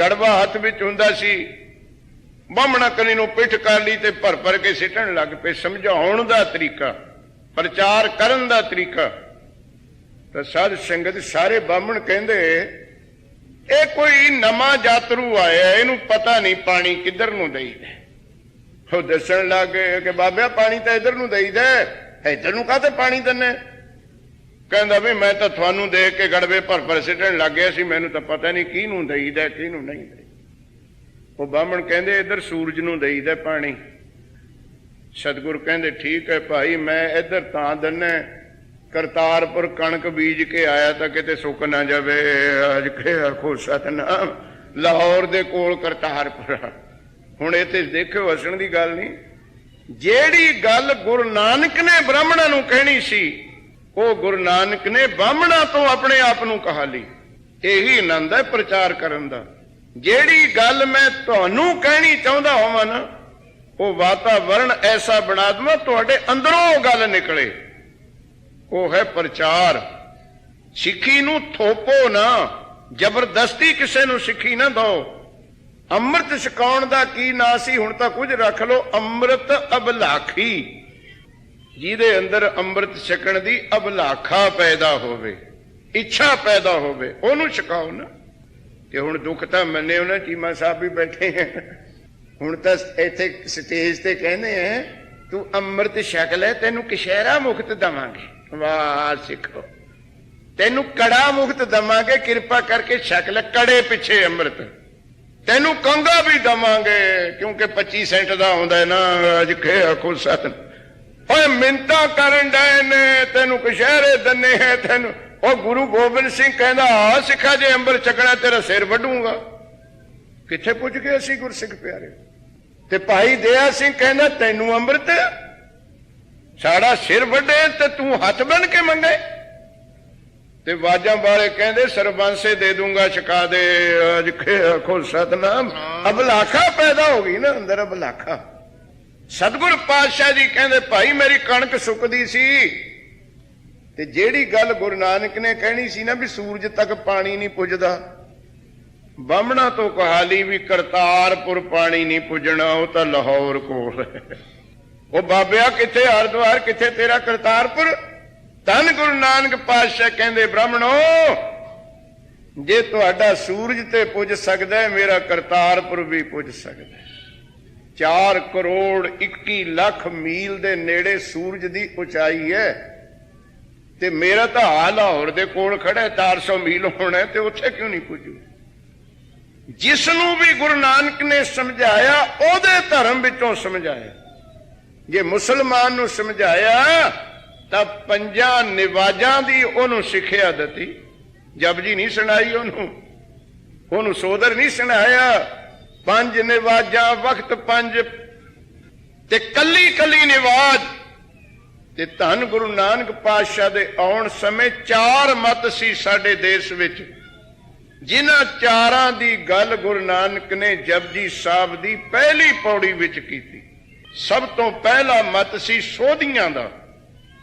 ਗੜਵਾ ਹੱਥ ਵਿੱਚ ਹੁੰਦਾ ਸੀ। ਬਾਹਮਣਾ ਕਨੀ ਨੂੰ ਪਿੱਠ ਕਰ ਲਈ ਤੇ ਭਰ ਭਰ ਕੇ ਸਿੱਟਣ ਲੱਗ ਪਏ। ਸਮਝਾਉਣ ਦਾ ਤਰੀਕਾ। ਪ੍ਰਚਾਰ ਕਰਨ ਦਾ ਤਰੀਕਾ। ਤਾਂ ਸਾਧ ਸੰਗਤ ਸਾਰੇ ਬਾਹਮਣ ਕਹਿੰਦੇ, ਇਹ ਕੋਈ ਨਵਾਂ ਯਾਤਰੂ ਆਇਆ, ਇਹਨੂੰ ਪਤਾ ਨਹੀਂ ਪਾਣੀ ਕਿੱਧਰ ਨੂੰ ਦੇਈਦਾ। ਉਹ ਦੱਸਣ ਲੱਗੇ ਕਿ ਬਾਬਿਆ, ਪਾਣੀ ਤਾਂ ਇੱਧਰ ਨੂੰ ਦੇਈਦਾ ਇੱਧਰ ਨੂੰ ਕਾਹਤੇ ਪਾਣੀ ਦਿੰਨੇ ਕਹਿੰਦਾ ਵੀ ਮੈਂ ਤਾਂ ਤੁਹਾਨੂੰ ਦੇਖ ਕੇ ਗੜਵੇ ਭਰ ਭਰ ਸਿੱਟਣ ਲੱਗ ਗਿਆ ਸੀ, ਮੈਨੂੰ ਤਾਂ ਪਤਾ ਨਹੀਂ ਕਿਹਨੂੰ ਦੇਈਦਾ, ਕਿਹਨੂੰ ਨਹੀਂ ਦੇਈਦਾ। ਉਹ ਬਾਹਮਣ ਕਹਿੰਦੇ, ਇੱਧਰ ਸੂਰਜ ਨੂੰ ਦੇਈਦਾ ਪਾਣੀ। ਸਤਿਗੁਰ ਕਹਿੰਦੇ, ਠੀਕ ਹੈ ਭਾਈ, ਮੈਂ ਇੱਧਰ ਤਾਂ ਦੰਨਾ ਕਰਤਾਰਪੁਰ ਕਣਕ ਬੀਜ ਕੇ ਆਇਆ ਤਾਂ ਕਿਤੇ ਸੁੱਕ ਨਾ ਜਾਵੇ। ਅੱਜ ਕੇ ਆਖੋ ਸਤਨਾਮ, ਲਾਹੌਰ ਦੇ ਕੋਲ ਕਰਤਾਰਪੁਰ ਆ। ਹੁਣ ਇੱਥੇ ਦੇਖਿਓ ਹਸਣ ਦੀ ਗੱਲ ਨਹੀਂ। ਜਿਹੜੀ ਗੱਲ ਗੁਰੂ ਨਾਨਕ ਨੇ ਬ੍ਰਾਹਮਣਾਂ ਨੂੰ ਕਹਿਣੀ ਸੀ, ਉਹ ਗੁਰੂ ਨਾਨਕ ਨੇ ਬਾਹਮਣਾਂ ਤੋਂ ਆਪਣੇ ਆਪ ਨੂੰ ਕਹਾ ਲਈ। ਇਹੀ ਆਨੰਦ ਹੈ ਪ੍ਰਚਾਰ ਕਰਨ ਦਾ। ਜਿਹੜੀ ਗੱਲ ਮੈਂ ਤੁਹਾਨੂੰ ਕਹਿਣੀ ਚਾਹੁੰਦਾ ਹੋਵਾਂ ਨਾ ਉਹ ਵਾਤਾਵਰਣ ਐਸਾ ਬਣਾ ਦਵਾਂ, ਤੁਹਾਡੇ ਅੰਦਰੋਂ ਉਹ ਗੱਲ ਨਿਕਲੇ। ਉਹ ਹੈ ਪ੍ਰਚਾਰ। ਸਿੱਖੀ ਨੂੰ ਥੋਪੋ ਨਾ। ਜ਼ਬਰਦਸਤੀ ਕਿਸੇ ਨੂੰ ਸਿੱਖੀ ਨਾ ਦਿਓ। ਅੰਮ੍ਰਿਤ ਛਕਾਉਣ ਦਾ ਕੀ ਨਾਂ ਸੀ, ਹੁਣ ਤਾਂ ਕੁਝ ਰੱਖ ਲਓ। ਅੰਮ੍ਰਿਤ ਅਬਲਾਖੀ। ਜਿਹਦੇ ਅੰਦਰ ਅੰਮ੍ਰਿਤ ਛਕਣ ਦੀ ਅਬਲਾਖਾ ਪੈਦਾ ਹੋਵੇ, ਇੱਛਾ ਪੈਦਾ ਹੋਵੇ, ਉਹਨੂੰ ਛਕਾਓ ਨਾ। ਕਿ ਹੁਣ ਦੁੱਖ ਤਾਂ ਮੰਨੇ ਉਹਨਾਂ ਚੀਮਾ ਸਾਹਿਬ ਵੀ ਬੈਠੇ ਹੈ। ਹੁਣ ਤਾਂ ਇੱਥੇ ਸਟੇਜ ਤੇ ਕਹਿੰਦੇ ਆ, ਤੂੰ ਅੰਮ੍ਰਿਤ ਛਕ ਲੈ, ਤੈਨੂੰ ਕਿਸ਼ਹਿਰਾ ਮੁਕਤ ਦਵਾਂਗੇ। ਵਾਹ, ਸਿੱਖੋ। ਤੈਨੂੰ ਕੜਾ ਮੁਕਤ ਦਵਾਂਗੇ, ਕਿਰਪਾ ਕਰਕੇ ਸ਼ਕਲ ਕੜੇ ਪਿੱਛੇ ਅੰਮ੍ਰਿਤ। ਤੈਨੂੰ ਕੰਗਾ ਵੀ ਦਵਾਂਗੇ, ਕਿਉਂਕਿ 25 ਸੈਂਟ ਦਾ ਆਉਂਦਾ ਨਾ, ਅੱਜ ਖੇ ਆਖੋ ਸਤ। ਓਏ ਮਿੰਤਾ ਕਰਨ ਡਏ ਨੇ, ਤੈਨੂੰ ਕਸ਼ਹਿਰੇ ਦੰਨੇ ਹੈ ਤੈਨੂੰ। ਉਹ ਗੁਰੂ ਗੋਬਿੰਦ ਸਿੰਘ ਕਹਿੰਦਾ ਆ ਸਿੱਖਾ ਜੇ ਅੰਮ੍ਰਿਤ ਚੱਕਣਾ ਤੇਰਾ ਸਿਰ ਵੱਢੂਗਾ। ਕਿੱਥੇ ਪੁੱਜ ਗਏ ਅਸੀਂ ਗੁਰਸਿੱਖ ਪਿਆਰੇ? ਤੇ ਭਾਈ ਦਇਆ ਸਿੰਘ ਕਹਿੰਦਾ ਤੈਨੂੰ ਅੰਮ੍ਰਿਤ? ਸਾਡਾ ਸਿਰ ਵੱਢੇ ਤੇ ਤੂੰ ਹੱਥ ਬਨ ਕੇ ਮੰਗੇ? ਤੇ ਵਾਜਾਂ ਵਾਲੇ ਕਹਿੰਦੇ ਸਰਬੰਸੇ ਦੇ ਦੂੰਗਾ ਛਕਾ ਦੇ ਅੱਜ ਖੋ ਸਤਨਾਮ। ਅਬਲਾਖਾ ਪੈਦਾ ਹੋ ਗਈ ਨਾ ਅੰਦਰ ਅਬਲਾਖਾ ਸਤਿਗੁਰ ਪਾਤਸ਼ਾਹ ਜੀ ਕਹਿੰਦੇ ਭਾਈ ਮੇਰੀ ਕਣਕ ਸੁੱਕਦੀ ਸੀ। ਤੇ ਜਿਹੜੀ ਗੱਲ ਗੁਰੂ ਨਾਨਕ ਨੇ ਕਹਿਣੀ ਸੀ ਨਾ ਵੀ ਸੂਰਜ ਤੱਕ ਪਾਣੀ ਨਹੀਂ ਪੁੱਜਦਾ। ਬਾਹਮਣਾ ਤੋਂ ਕਹਾਲੀ ਵੀ ਕਰਤਾਰਪੁਰ ਪਾਣੀ ਨਹੀਂ ਪੁੱਜਣਾ ਉਹ ਤਾਂ ਲਾਹੌਰ ਕੋਲ ਹੈ। ਉਹ ਬਾਬਿਆ ਕਿੱਥੇ ਹਰਦੁਆਰ ਕਿੱਥੇ ਤੇਰਾ ਕਰਤਾਰਪੁਰ? ਧੰਨ ਗੁਰੂ ਨਾਨਕ ਪਾਤਸ਼ਾਹ ਕਹਿੰਦੇ ਬ੍ਰਾਹਮਣੋ ਜੇ ਤੁਹਾਡਾ ਸੂਰਜ ਤੇ ਪੁੱਜ ਸਕਦਾ ਹੈ ਮੇਰਾ ਕਰਤਾਰਪੁਰ ਵੀ ਪੁੱਜ ਸਕਦਾ ਹੈ। 4 ਕਰੋੜ 21 ਲੱਖ ਮੀਲ ਦੇ ਨੇੜੇ ਸੂਰਜ ਦੀ ਉਚਾਈ ਹੈ ਤੇ ਮੇਰਾ ਤਾਂ ਹਾਲ ਲਾਹੌਰ ਦੇ ਕੋਲ ਖੜਾ ਹੈ, 400 ਮੀਲ ਹੋਣਾ ਤੇ ਉੱਥੇ ਕਿਉਂ ਨਹੀਂ ਪੁੱਜੂ? ਜਿਸ ਨੂੰ ਵੀ ਗੁਰੂ ਨਾਨਕ ਨੇ ਸਮਝਾਇਆ, ਉਹਦੇ ਧਰਮ ਵਿੱਚੋਂ ਸਮਝਾਇਆ। ਜੇ ਮੁਸਲਮਾਨ ਨੂੰ ਸਮਝਾਇਆ, ਤਾਂ ਪੰਜਾਂ ਨਿਵਾਜਾਂ ਦੀ ਉਹਨੂੰ ਸਿੱਖਿਆ ਦਿੱਤੀ। ਜਪਜੀ ਨਹੀਂ ਸੁਣਾਈ ਉਹਨੂੰ। ਉਹਨੂੰ ਸੋਦਰ ਨਹੀਂ ਸੁਣਾਇਆ। ਪੰਜ ਨਿਵਾਜਾਂ, ਵਕਤ ਪੰਜ। ਤੇ ਕੱਲੀ ਕੱਲੀ ਨਿਵਾਜ। ਤੇ ਧੰਨ ਗੁਰੂ ਨਾਨਕ ਪਾਤਸ਼ਾਹ ਦੇ ਆਉਣ ਸਮੇਂ ਚਾਰ ਮਤ ਸੀ ਸਾਡੇ ਦੇਸ਼ ਵਿੱਚ। ਜਿਨ੍ਹਾਂ ਚਾਰਾਂ ਦੀ ਗੱਲ ਗੁਰੂ ਨਾਨਕ ਨੇ ਜਪਜੀ ਸਾਹਿਬ ਦੀ ਪਹਿਲੀ ਪੌੜੀ ਵਿੱਚ ਕੀਤੀ। ਸਭ ਤੋਂ ਪਹਿਲਾ ਮਤ ਸੀ ਸੋਧੀਆਂ ਦਾ,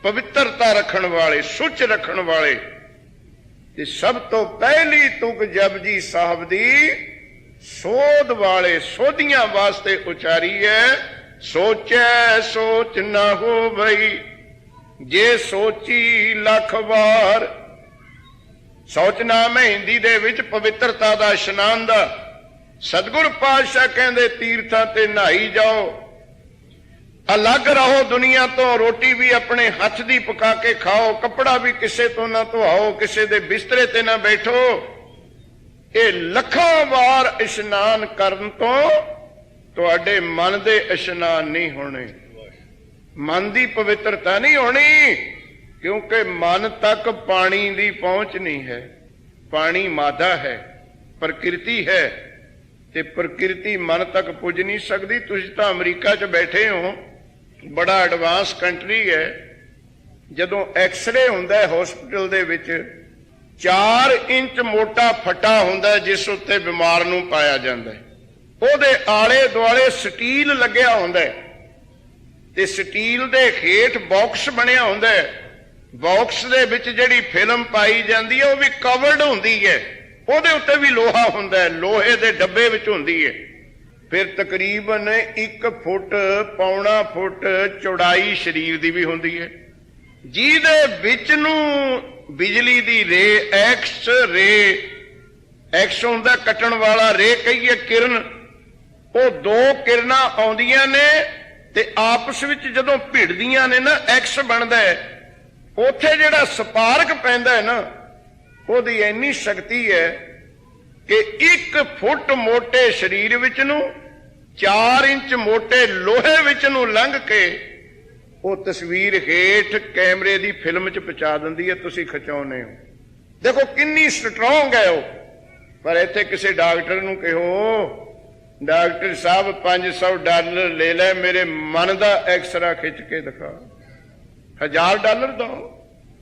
ਪਵਿੱਤਰਤਾ ਰੱਖਣ ਵਾਲੇ, ਸੁੱਚ ਰੱਖਣ ਵਾਲੇ। ਤੇ ਸਭ ਤੋਂ ਪਹਿਲੀ ਤੁਕ ਜਪਜੀ ਸਾਹਿਬ ਦੀ ਸੋਧ ਵਾਲੇ, ਸੋਧੀਆਂ ਵਾਸਤੇ ਉਚਾਰੀ ਹੈ ਸੋਚੈ ਸੋਚ ਨਾ ਹੋਵਈ, ਜੇ ਸੋਚੀ ਲੱਖ ਵਾਰ ਸੋਚਨਾਮ ਹੈ ਹਿੰਦੀ ਦੇ ਵਿੱਚ ਪਵਿੱਤਰਤਾ ਦਾ ਇਸ਼ਨਾਨ ਦਾ। ਸਤਿਗੁਰ ਪਾਤਸ਼ਾਹ ਕਹਿੰਦੇ, ਤੀਰਥਾਂ ਤੇ ਨਹਾਈ ਜਾਓ। ਅਲੱਗ ਰਹੋ ਦੁਨੀਆ ਤੋਂ, ਰੋਟੀ ਵੀ ਆਪਣੇ ਹੱਥ ਦੀ ਪਕਾ ਕੇ ਖਾਓ, ਕੱਪੜਾ ਵੀ ਕਿਸੇ ਤੋਂ ਨਾ ਧੋਆਓ, ਕਿਸੇ ਦੇ ਬਿਸਤਰੇ ਤੇ ਨਾ ਬੈਠੋ। ਇਹ ਲੱਖਾਂ ਵਾਰ ਇਸ਼ਨਾਨ ਕਰਨ ਤੋਂ ਤੁਹਾਡੇ ਮਨ ਦੇ ਇਸ਼ਨਾਨ ਨਹੀਂ ਹੋਣੇ। ਮਨ ਦੀ ਪਵਿੱਤਰਤਾ ਨਹੀਂ ਹੋਣੀ। ਕਿਉਂਕਿ ਮਨ ਤੱਕ ਪਾਣੀ ਦੀ ਪਹੁੰਚ ਨਹੀਂ ਹੈ। ਪਾਣੀ ਮਾਦਾ ਹੈ, ਪ੍ਰਕਿਰਤੀ ਹੈ ਤੇ ਪ੍ਰਕਿਰਤੀ ਮਨ ਤੱਕ ਪੁੱਜ ਨਹੀਂ ਸਕਦੀ। ਤੁਸੀਂ ਤਾਂ ਅਮਰੀਕਾ 'ਚ ਬੈਠੇ ਹੋ, ਬੜਾ ਐਡਵਾਂਸ ਕੰਟਰੀ ਹੈ। ਜਦੋਂ ਐਕਸ-ਰੇ ਹੁੰਦਾ ਹੈ ਹਸਪੀਟਲ ਦੇ ਵਿੱਚ 4 ਇੰਚ ਮੋਟਾ ਫਟਾ ਹੁੰਦਾ ਜਿਸ ਉੱਤੇ ਬਿਮਾਰ ਨੂੰ ਪਾਇਆ ਜਾਂਦਾ ਹੈ। ਉਹਦੇ ਆਲੇ ਦੁਆਲੇ ਸਟੀਲ ਲੱਗਿਆ ਹੁੰਦਾ ਹੈ ਤੇ ਸਟੀਲ ਦੇ ਹੇਠ ਬਾਕਸ ਬਣਿਆ ਹੁੰਦਾ ਹੈ। ਬਾਕਸ ਦੇ ਵਿੱਚ ਜਿਹੜੀ ਫਿਲਮ ਪਾਈ ਜਾਂਦੀ ਹੈ, ਉਹ ਵੀ ਕਵਰਡ ਹੁੰਦੀ ਹੈ। ਉਹਦੇ ਉੱਤੇ ਵੀ ਲੋਹਾ ਹੁੰਦਾ ਹੈ, ਲੋਹੇ ਦੇ ਡੱਬੇ ਵਿੱਚ ਹੁੰਦੀ ਹੈ। ਫਿਰ ਤਕਰੀਬਨ 1 ਫੁੱਟ, ਪੌਣਾ ਫੁੱਟ ਚੌੜਾਈ ਸਰੀਰ ਦੀ ਵੀ ਹੁੰਦੀ ਹੈ। ਜਿਹਦੇ ਵਿੱਚ ਨੂੰ ਬਿਜਲੀ ਦੀ ਰੇ, ਐਕਸ ਰੇ, ਐਕਸ ਹੁੰਦਾ ਕੱਟਣ ਵਾਲਾ ਰੇ ਕਹੀਏ ਕਿਰਨ, ਉਹ ਦੋ ਕਿਰਨਾਂ ਆਉਂਦੀਆਂ ਨੇ ਤੇ ਆਪਸ ਵਿੱਚ ਜਦੋਂ ਭਿੜਦੀਆਂ ਨੇ ਨਾ, ਐਕਸ ਬਣਦਾ ਹੈ। ਉੱਥੇ ਜਿਹੜਾ ਸਪਾਰਕ ਪੈਂਦਾ ਹੈ ਨਾ, ਉਹਦੀ ਇੰਨੀ ਸ਼ਕਤੀ ਹੈ ਕਿ 1 ਫੁੱਟ ਮੋਟੇ ਸਰੀਰ ਵਿੱਚ ਨੂੰ 4 ਇੰਚ ਮੋਟੇ ਲੋਹੇ ਵਿੱਚ ਨੂੰ ਲੰਘ ਕੇ ਉਹ ਤਸਵੀਰ ਹੇਠ ਕੈਮਰੇ ਦੀ ਫਿਲਮ 'ਚ ਪਹੁੰਚਾ ਦਿੰਦੀ ਹੈ, ਤੁਸੀਂ ਖਿਚਾਉਨੇ ਹੋ। ਦੇਖੋ ਕਿੰਨੀ ਸਟਰੋਂਗ ਹੈ ਉਹ। ਪਰ ਇੱਥੇ ਕਿਸੇ ਡਾਕਟਰ ਨੂੰ ਕਹੋ, ਡਾਕਟਰ ਸਾਹਿਬ 500 ਡਾਲਰ ਲੈ ਲੈ, ਮੇਰੇ ਮਨ ਦਾ ਐਕਸਰਾ ਖਿੱਚ ਕੇ ਦਿਖਾ। ਹਜ਼ਾਰ ਡਾਲਰ ਦਾ।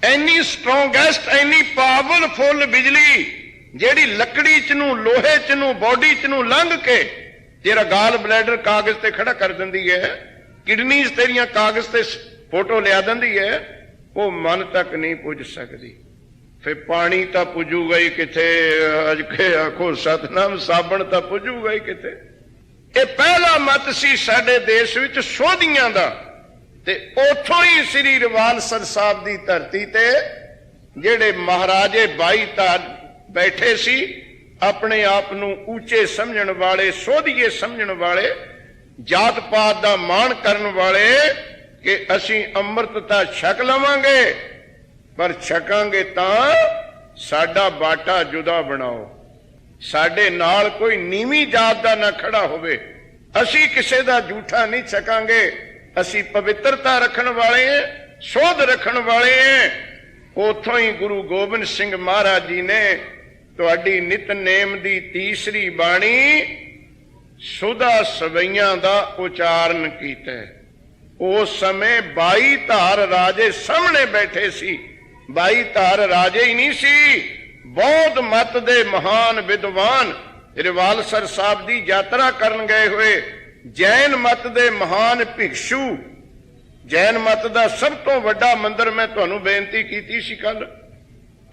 ਐਨੀ ਸਟਰੋਂਗੈਸਟ ਐਨੀ ਪਾਵਰਫੁਲ ਬਿਜਲੀ, ਜਿਹੜੀ ਲੱਕੜੀ ਚ ਨੂੰ, ਲੋਹੇ ਚ ਨੂੰ ਬਾਡੀ ਚ ਨੂੰ ਲੰਘ ਕੇ ਤੇਰਾ ਗਾਲ ਬਲੈਡਰ ਕਾਗਜ਼ ਤੇ ਖੜਾ ਕਰ ਦਿੰਦੀ ਹੈ, ਕਿਡਨੀਜ਼ ਤੇਰੀਆਂ ਕਾਗਜ਼ ਤੇ ਫੋਟੋ ਲਿਆ ਦਿੰਦੀ ਹੈ, ਉਹ ਮਨ ਤੱਕ ਨਹੀਂ ਪੁੱਜ ਸਕਦੀ। ਫੇ ਪਾਣੀ ਤਾਂ ਪੁੱਜੂਗਾ ਹੀ ਕਿਥੇ? ਅੱਜ ਕੇ ਆਖੋ ਸਤਨਾਮ, ਸਾਬਣ ਤਾਂ ਪੁੱਜੂਗਾ ਹੀ ਕਿਥੇ? ਇਹ ਪਹਿਲਾ ਮਤ ਸੀ ਸਾਡੇ ਦੇਸ਼ ਵਿੱਚ ਸੋਧੀਆਂ ਦਾ। ਤੇ ਉਥੋਂ ਹੀ ਸ੍ਰੀ ਰਵਾਲਸਰ ਸਾਹਿਬ ਦੀ ਧਰਤੀ ਤੇ ਜਿਹੜੇ ਮਹਾਰਾਜੇ ਬਾਈ ਧਾਰ ਬੈਠੇ ਸੀ, ਆਪਣੇ ਆਪ ਨੂੰ ਉੱਚੇ ਸਮਝਣ ਵਾਲੇ, ਸੋਧੀਏ ਸਮਝਣ ਵਾਲੇ, ਜਾਤ ਪਾਤ ਦਾ ਮਾਣ ਕਰਨ ਵਾਲੇ ਕਿ ਅਸੀਂ ਅੰਮ੍ਰਿਤ ਤਾਂ ਛਕ ਲਵਾਂਗੇ। ਪਰ ਛਕਾਂਗੇ ਤਾਂ ਸਾਡਾ ਬਾਟਾ ਜੁਦਾ ਬਣਾਓ। ਸਾਡੇ ਨਾਲ ਕੋਈ ਨੀਵੀਂ ਜਾਤ ਦਾ ਨਾ ਖੜਾ ਹੋਵੇ। ਅਸੀਂ ਕਿਸੇ ਦਾ ਝੂਠਾ ਨਹੀਂ ਛਕਾਂਗੇ। ਅਸੀਂ ਪਵਿੱਤਰਤਾ ਰੱਖਣ ਵਾਲੇ ਹਾਂ, ਸੋਧ ਰੱਖਣ ਵਾਲੇ ਹਾਂ। ਉਥੋਂ ਹੀ ਗੁਰੂ ਗੋਬਿੰਦ ਸਿੰਘ ਮਹਾਰਾਜ ਜੀ ਨੇ ਤੁਹਾਡੀ ਨਿਤਨੇਮ ਦੀ ਤੀਸਰੀ ਬਾਣੀ ਸੁਦਾ ਸਵਈਆਂ ਦਾ ਉਚਾਰਨ ਕੀਤਾ ਉਸ ਸਮੇਂ 22 ਧਾਰ ਰਾਜੇ ਸਾਹਮਣੇ ਬੈਠੇ ਸੀ। 22 ਧਾਰ ਰਾਜੇ ਹੀ ਨਹੀਂ ਸੀ ਬਹੁਤ ਮਤ ਦੇ ਮਹਾਨ ਵਿਦਵਾਨ ਰਿਵਾਲਸਰ ਸਾਹਿਬ ਦੀ ਯਾਤਰਾ ਕਰਨ ਗਏ ਹੋਏ। ਜੈਨ ਮਤ ਦੇ ਮਹਾਨ ਭਿਕਸ਼ੂ, ਜੈਨ ਮਤ ਦਾ ਸਭ ਤੋਂ ਵੱਡਾ ਮੰਦਿਰ ਮੈਂ ਤੁਹਾਨੂੰ ਬੇਨਤੀ ਕੀਤੀ ਸੀ ਕੱਲ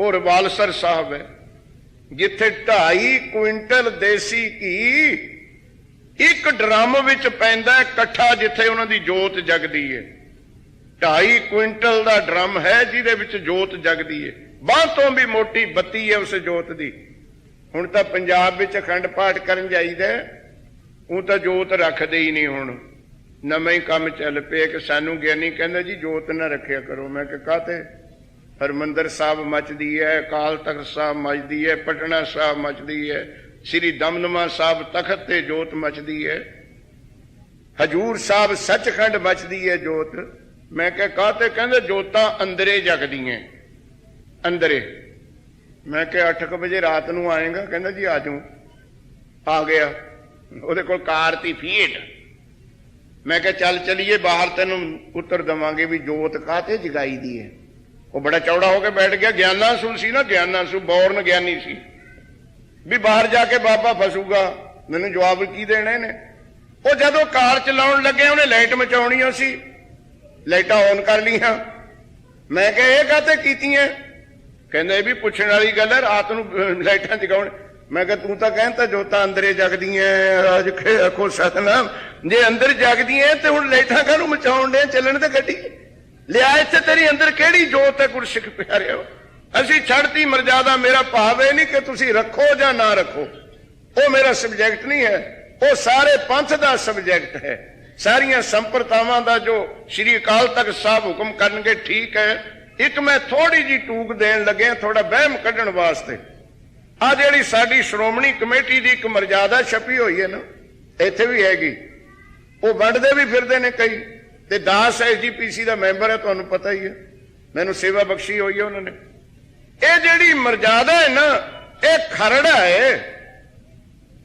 ਉਹ ਰਵਾਲਸਰ ਸਾਹਿਬ ਹੈ, ਜਿੱਥੇ 2.5 ਕੁਇੰਟਲ ਦੇਸੀ ਘੀ ਇੱਕ ਡਰਮ ਵਿੱਚ ਪੈਂਦਾ ਇਕੱਠਾ ਜਿੱਥੇ ਉਹਨਾਂ ਦੀ ਜੋਤ ਜਗਦੀ ਹੈ। 2.5 ਕੁਇੰਟਲ ਦਾ ਡਰਮ ਹੈ, ਜਿਹਦੇ ਵਿੱਚ ਜੋਤ ਜਗਦੀ ਹੈ। ਬਾਹ ਤੋਂ ਵੀ ਮੋਟੀ ਬੱਤੀ ਹੈ ਉਸ ਜੋਤ ਦੀ। ਹੁਣ ਤਾਂ ਪੰਜਾਬ ਵਿੱਚ ਅਖੰਡ ਪਾਠ ਕਰਨ ਜਾਈਦਾ ਉਹ ਤਾਂ ਜੋਤ ਰੱਖਦੇ ਹੀ ਨਹੀਂ ਹੁਣ। ਨਵੇਂ ਹੀ ਕੰਮ ਚੱਲ ਪਏ ਕਿ ਸਾਨੂੰ ਗਿਆਨੀ ਕਹਿੰਦਾ, ਜੀ, ਜੋਤ ਨਾ ਰੱਖਿਆ ਕਰੋ। ਮੈਂ ਕਿ ਕਾਤੇ ਹਰਮੰਦਰ ਸਾਹਿਬ ਮੱਚਦੀ ਹੈ, ਅਕਾਲ ਤਖਤ ਸਾਹਿਬ ਮੱਚਦੀ ਹੈ, ਪਟਨਾ ਸਾਹਿਬ ਮੱਚਦੀ ਹੈ, ਸ੍ਰੀ ਦਮਦਮਾ ਸਾਹਿਬ ਤਖਤ ਤੇ ਜੋਤ ਮੱਚਦੀ ਹੈ। ਹਜੂਰ ਸਾਹਿਬ ਸੱਚਖੰਡ ਮੱਚਦੀ ਹੈ ਜੋਤ। ਮੈਂ ਕਿਹਾ ਕਾਤੇ ਕਹਿੰਦੇ, ਜੋਤਾਂ ਅੰਦਰੇ ਜਗਦੀਆਂ ਅੰਦਰੇ। ਮੈਂ ਕਿਹਾ 8 ਵਜੇ ਰਾਤ ਨੂੰ ਆਏਗਾ? ਕਹਿੰਦਾ, ਜੀ, ਆ ਜਾਊਂ। ਆ ਗਿਆ। ਉਹਦੇ ਕੋਲ ਕਾਰ ਤੀ ਫੀਟ ਮੈਂ ਕਿਹਾ, ਚੱਲ ਚਲੀਏ, ਬਾਹਰ ਤੈਨੂੰ ਉੱਤਰ ਦਵਾਂਗੇ ਵੀ ਜੋਤ ਕਾਤੇ ਜਗਾਈ ਦੀ ਹੈ। ਉਹ ਬੜਾ ਚੌੜਾ ਹੋ ਕੇ ਬੈਠ ਗਿਆ। ਗਿਆਨਾਸੂ ਸੀ ਨਾ ਗਿਆਨਾਸੂ ਬੌਰਨ ਗਿਆਨੀ ਸੀ। ਵੀ ਬਾਹਰ ਜਾ ਕੇ ਬਾਬਾ ਫਸੂਗਾ, ਮੈਨੂੰ ਜਵਾਬ ਕੀ ਦੇਣਾ ਇਹਨੇ ਉਹ ਜਦੋਂ ਕਾਰ ਚਲਾਉਣ ਲੱਗੇ, ਉਹਨੇ ਲਾਈਟ ਮਚਾਉਣੀਆਂ ਸੀ। ਲਾਈਟਾਂ ਔਨ ਕਰ ਲੀਆਂ ਮੈਂ ਕਿਹਾ, ਇਹ ਕਾਤੇ ਕੀਤੀਆਂ? ਕਹਿੰਦੇ ਵੀ ਪੁੱਛਣ ਵਾਲੀ ਗੱਲ ਹੈ, ਰਾਤ ਨੂੰ ਲਾਈਟਾਂ ਜਗਾਉਣ। ਮੈਂ ਕਿਹਾ, ਤੂੰ ਤਾਂ ਕਹਿੰਦਾ ਜੋਤਾਂ ਅੰਦਰੇ ਜਗਦੀਆਂ ਅੱਜ ਖੋ ਸਤਨਾਮ। ਜੇ ਅੰਦਰ ਜਗਦੀਆਂ ਤੇ ਹੁਣ ਲਾਈਟਾਂ ਕਾਹਨੂੰ ਮਚਾਉਣ ਦੇ ਚੱਲਣ ਤੇ ਗੱਡੀ। ਲਿਆ ਇੱਥੇ ਤੇਰੀ ਅੰਦਰ ਕਿਹੜੀ ਜੋਤ ਹੈ ਗੁਰਸਿੱਖ ਪਿਆਰਿਓ? ਅਸੀਂ ਛੱਡਤੀ, ਮਰਜ਼ਾਦਾ ਮੇਰਾ ਭਾਵ ਇਹ ਨਹੀਂ ਕਿ ਤੁਸੀਂ ਰੱਖੋ ਜਾਂ ਨਾ ਰੱਖੋ। ਉਹ ਮੇਰਾ ਸਬਜੈਕਟ ਨਹੀਂ ਹੈ। ਉਹ ਸਾਰੇ ਪੰਥ ਦਾ ਸਬਜੈਕਟ ਹੈ। ਸਾਰੀਆਂ ਸੰਪਰਤਾਵਾਂ ਦਾ ਜੋ ਸ੍ਰੀ ਅਕਾਲ ਤਖਤ ਸਾਹਿਬ ਹੁਕਮ ਕਰਨਗੇ, ਠੀਕ ਹੈ। ਇੱਕ ਮੈਂ ਥੋੜੀ ਜੀ ਟੂਕ ਦੇਣ ਲੱਗਿਆ ਥੋੜਾ ਵਹਿਮ ਕੱਢਣ ਵਾਸਤੇ। ਆ ਜਿਹੜੀ ਸਾਡੀ ਸ਼੍ਰੋਮਣੀ ਕਮੇਟੀ ਦੀ ਇੱਕ ਮਰਜ਼ਾਦਾ ਛਪੀ ਹੋਈ ਹੈ ਨਾ, ਇੱਥੇ ਵੀ ਹੈਗੀ। ਉਹ ਵੰਡਦੇ ਵੀ ਫਿਰਦੇ ਨੇ ਕਈ। ਤੇ ਦਾਸ ਐਸਜੀਪੀਸੀ ਦਾ ਮੈਂਬਰ ਹੈ, ਤੁਹਾਨੂੰ ਪਤਾ ਹੀ ਹੈ। ਮੈਨੂੰ ਸੇਵਾ ਬਖਸ਼ੀ ਹੋਈ ਹੈ ਉਹਨਾਂ ਨੇ। ਇਹ ਜਿਹੜੀ ਮਰਜ਼ਾਦਾ ਹੈ ਨਾ, ਇਹ ਖਰੜਾ ਹੈ।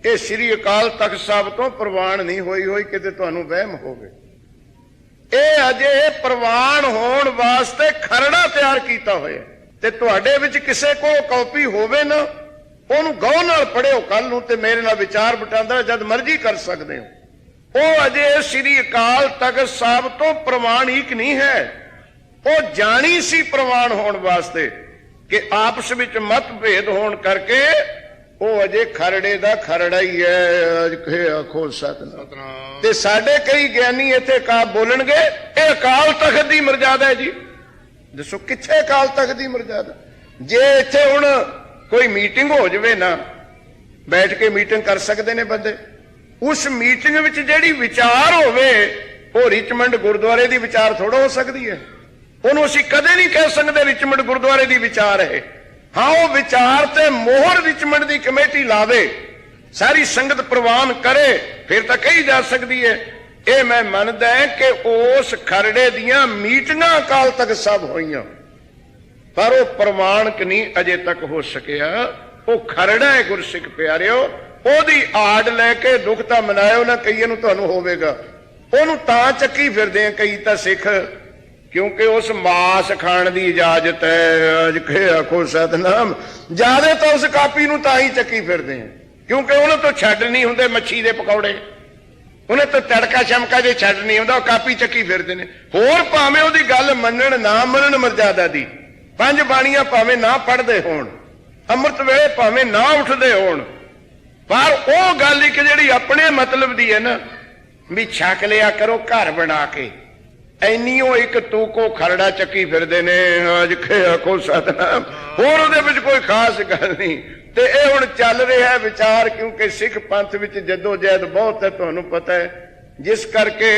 ਇਹ ਸ੍ਰੀ ਅਕਾਲ ਤਖਤ ਸਾਹਿਬ ਤੋਂ ਪ੍ਰਵਾਨ ਨਹੀਂ ਹੋਈ ਹੋਈ, ਕਿਤੇ ਤੁਹਾਨੂੰ ਵਹਿਮ ਹੋਵੇ। ਇਹ ਅਜੇ ਪ੍ਰਵਾਨ ਹੋਣ ਵਾਸਤੇ ਖਰੜਾ ਤਿਆਰ ਕੀਤਾ ਹੋਇਆ ਤੇ ਤੁਹਾਡੇ ਵਿੱਚ ਕਿਸੇ ਕੋਲ ਕਾਪੀ ਹੋਵੇ ਨਾ ਉਹਨੂੰ ਗੌਰ ਨਾਲ ਪੜਿਓ ਕੱਲ ਨੂੰ ਤੇ ਮੇਰੇ ਨਾਲ ਵਿਚਾਰ ਵਟਾਂਦਰਾ ਜਦ ਮਰਜ਼ੀ ਕਰ ਸਕਦੇ ਹੋ। ਉਹ ਅਜੇ ਸ੍ਰੀ ਅਕਾਲ ਤਖਤ ਸਾਹਿਬ ਤੋਂ ਪ੍ਰਮਾਣਿਕ ਨਹੀਂ ਹੈ? ਉਹ ਜਾਣੀ ਸੀ ਪ੍ਰਮਾਣ ਹੋਣ ਵਾਸਤੇ ਕਿ ਆਪਸ ਵਿੱਚ ਮਤਭੇਦ ਹੋਣ ਕਰਕੇ ਉਹ ਅਜੇ ਖਰੜੇ ਦਾ ਖਰੜਾ ਹੀ ਹੈ ਅਜ ਕਹੇ ਆਖੋ ਸਤਨਾਮ। ਸਤਨਾਮ। ਤੇ ਸਾਡੇ ਕਈ ਗਿਆਨੀ ਇੱਥੇ ਕਾ ਬੋਲਣਗੇ ਇਹ ਅਕਾਲ ਤਖਤ ਦੀ ਮਰਜ਼ਾਦਾ ਹੈ ਜੀ। ਦੱਸੋ ਕਿੱਥੇ ਅਕਾਲ ਤਖਤ ਦੀ ਮਰਜ਼ਾਦਾ? ਜੇ ਇੱਥੇ ਹੁਣ ਕੋਈ ਮੀਟਿੰਗ ਹੋ ਜਵੇ ਨਾ, ਬੈਠ ਕੇ ਮੀਟਿੰਗ ਕਰ ਸਕਦੇ ਨੇ ਬੰਦੇ। ਉਸ ਮੀਟਿੰਗ ਵਿੱਚ ਜਿਹੜੀ ਵਿਚਾਰ ਹੋਵੇ, ਉਹ ਰਿਚਮੰਡ ਗੁਰਦੁਆਰੇ ਦੀ ਵਿਚਾਰ ਥੋੜਾ ਹੋ ਸਕਦੀ ਹੈ। ਉਹਨੂੰ ਅਸੀਂ ਕਦੇ ਨਹੀਂ ਕਹਿ ਸਕਦੇ ਰਿਚਮੰਡ ਗੁਰਦੁਆਰੇ ਦੀ ਵਿਚਾਰ ਹੈ। ਹਾਂ, ਉਹ ਵਿਚਾਰ ਤੇ ਮੋਹਰ ਰਿਚਮੰਡ ਦੀ ਕਮੇਟੀ ਲਾਵੇ, ਸਾਰੀ ਸੰਗਤ ਪ੍ਰਵਾਨ ਕਰੇ, ਫਿਰ ਤਾਂ ਕਹੀ ਜਾ ਸਕਦੀ ਹੈ। ਇਹ ਮੈਂ ਮੰਨਦਾ ਕਿ ਉਸ ਖਰੜੇ ਦੀਆਂ ਮੀਟਿੰਗਾਂ ਅਕਾਲ ਤੱਕ ਸਭ ਹੋਈਆਂ। ਪਰ ਉਹ ਪ੍ਰਮਾਣਕ ਨਹੀਂ ਅਜੇ ਤੱਕ ਹੋ ਸਕਿਆ। ਉਹ ਖਰੜਾ ਹੈ ਗੁਰਸਿੱਖ ਪਿਆਰਿਓ। ਉਹਦੀ ਆੜ ਲੈ ਕੇ ਦੁੱਖ ਤਾਂ ਮਨਾਇਓ ਨਾ, ਕਈਏ ਨੂੰ ਤੁਹਾਨੂੰ ਹੋਵੇਗਾ। ਉਹਨੂੰ ਤਾਂ ਚੱਕੀ ਫਿਰਦੇ ਆ ਕਈ ਤਾਂ ਸਿੱਖ, ਕਿਉਂਕਿ ਉਸ ਮਾਸ ਖਾਣ ਦੀ ਇਜਾਜ਼ਤ ਹੈ। ਅਜ ਕੇ ਆਖੋ ਸਤਨਾਮ। ਜਿਆਦੇ ਤਾਂ ਉਸ ਕਾਪੀ ਨੂੰ ਤਾਂ ਹੀ ਚੱਕੀ ਫਿਰਦੇ ਆ। ਕਿਉਂਕਿ ਉਹਨਾਂ ਤੋਂ ਛੱਡ ਨਹੀਂ ਹੁੰਦੇ ਮੱਛੀ ਦੇ ਪਕੌੜੇ। ਉਹਨੇ ਤਾਂ ਤੜਕਾ ਸ਼ਮਕਾ ਜੇ ਛੱਡ ਨਹੀਂ ਹੁੰਦਾ, ਉਹ ਕਾਪੀ ਚੱਕੀ ਫਿਰਦੇ ਨੇ। ਹੋਰ ਭਾਵੇਂ ਉਹਦੀ ਗੱਲ ਮੰਨਣ ਨਾ ਮੰਨਣ ਮਰਜ਼ਾਦਾ ਦੀ। ਪੰਜ ਬਾਣੀਆਂ ਭਾਵੇਂ ਨਾ ਪੜਦੇ ਹੋਣ, ਅੰਮ੍ਰਿਤ ਵੇਲੇ ਭਾਵੇਂ ਨਾ ਉੱਠਦੇ ਹੋਣ, ਪਰ ਉਹ ਗੱਲ ਇੱਕ ਜਿਹੜੀ ਆਪਣੇ ਮਤਲਬ ਦੀ ਹੈ ਨਾ, ਵੀ ਛਕ ਲਿਆ ਕਰੋ ਘਰ ਬਣਾ ਕੇ। ਐਨੀਓ ਇੱਕ ਤੂਕੋ ਖਰੜਾ ਚੱਕੀ ਫਿਰਦੇ ਨੇ ਅੱਜ ਖੇ ਆਖੋ ਸਤਨਾਮ। ਹੋਰ ਉਹਦੇ ਵਿੱਚ ਕੋਈ ਖਾਸ ਗੱਲ ਨਹੀਂ। ਤੇ ਇਹ ਹੁਣ ਚੱਲ ਰਿਹਾ ਵਿਚਾਰ, ਕਿਉਂਕਿ ਸਿੱਖ ਪੰਥ ਵਿੱਚ ਜੱਦੋ ਜਹਿਦ ਬਹੁਤ ਹੈ, ਤੁਹਾਨੂੰ ਪਤਾ ਹੈ। ਜਿਸ ਕਰਕੇ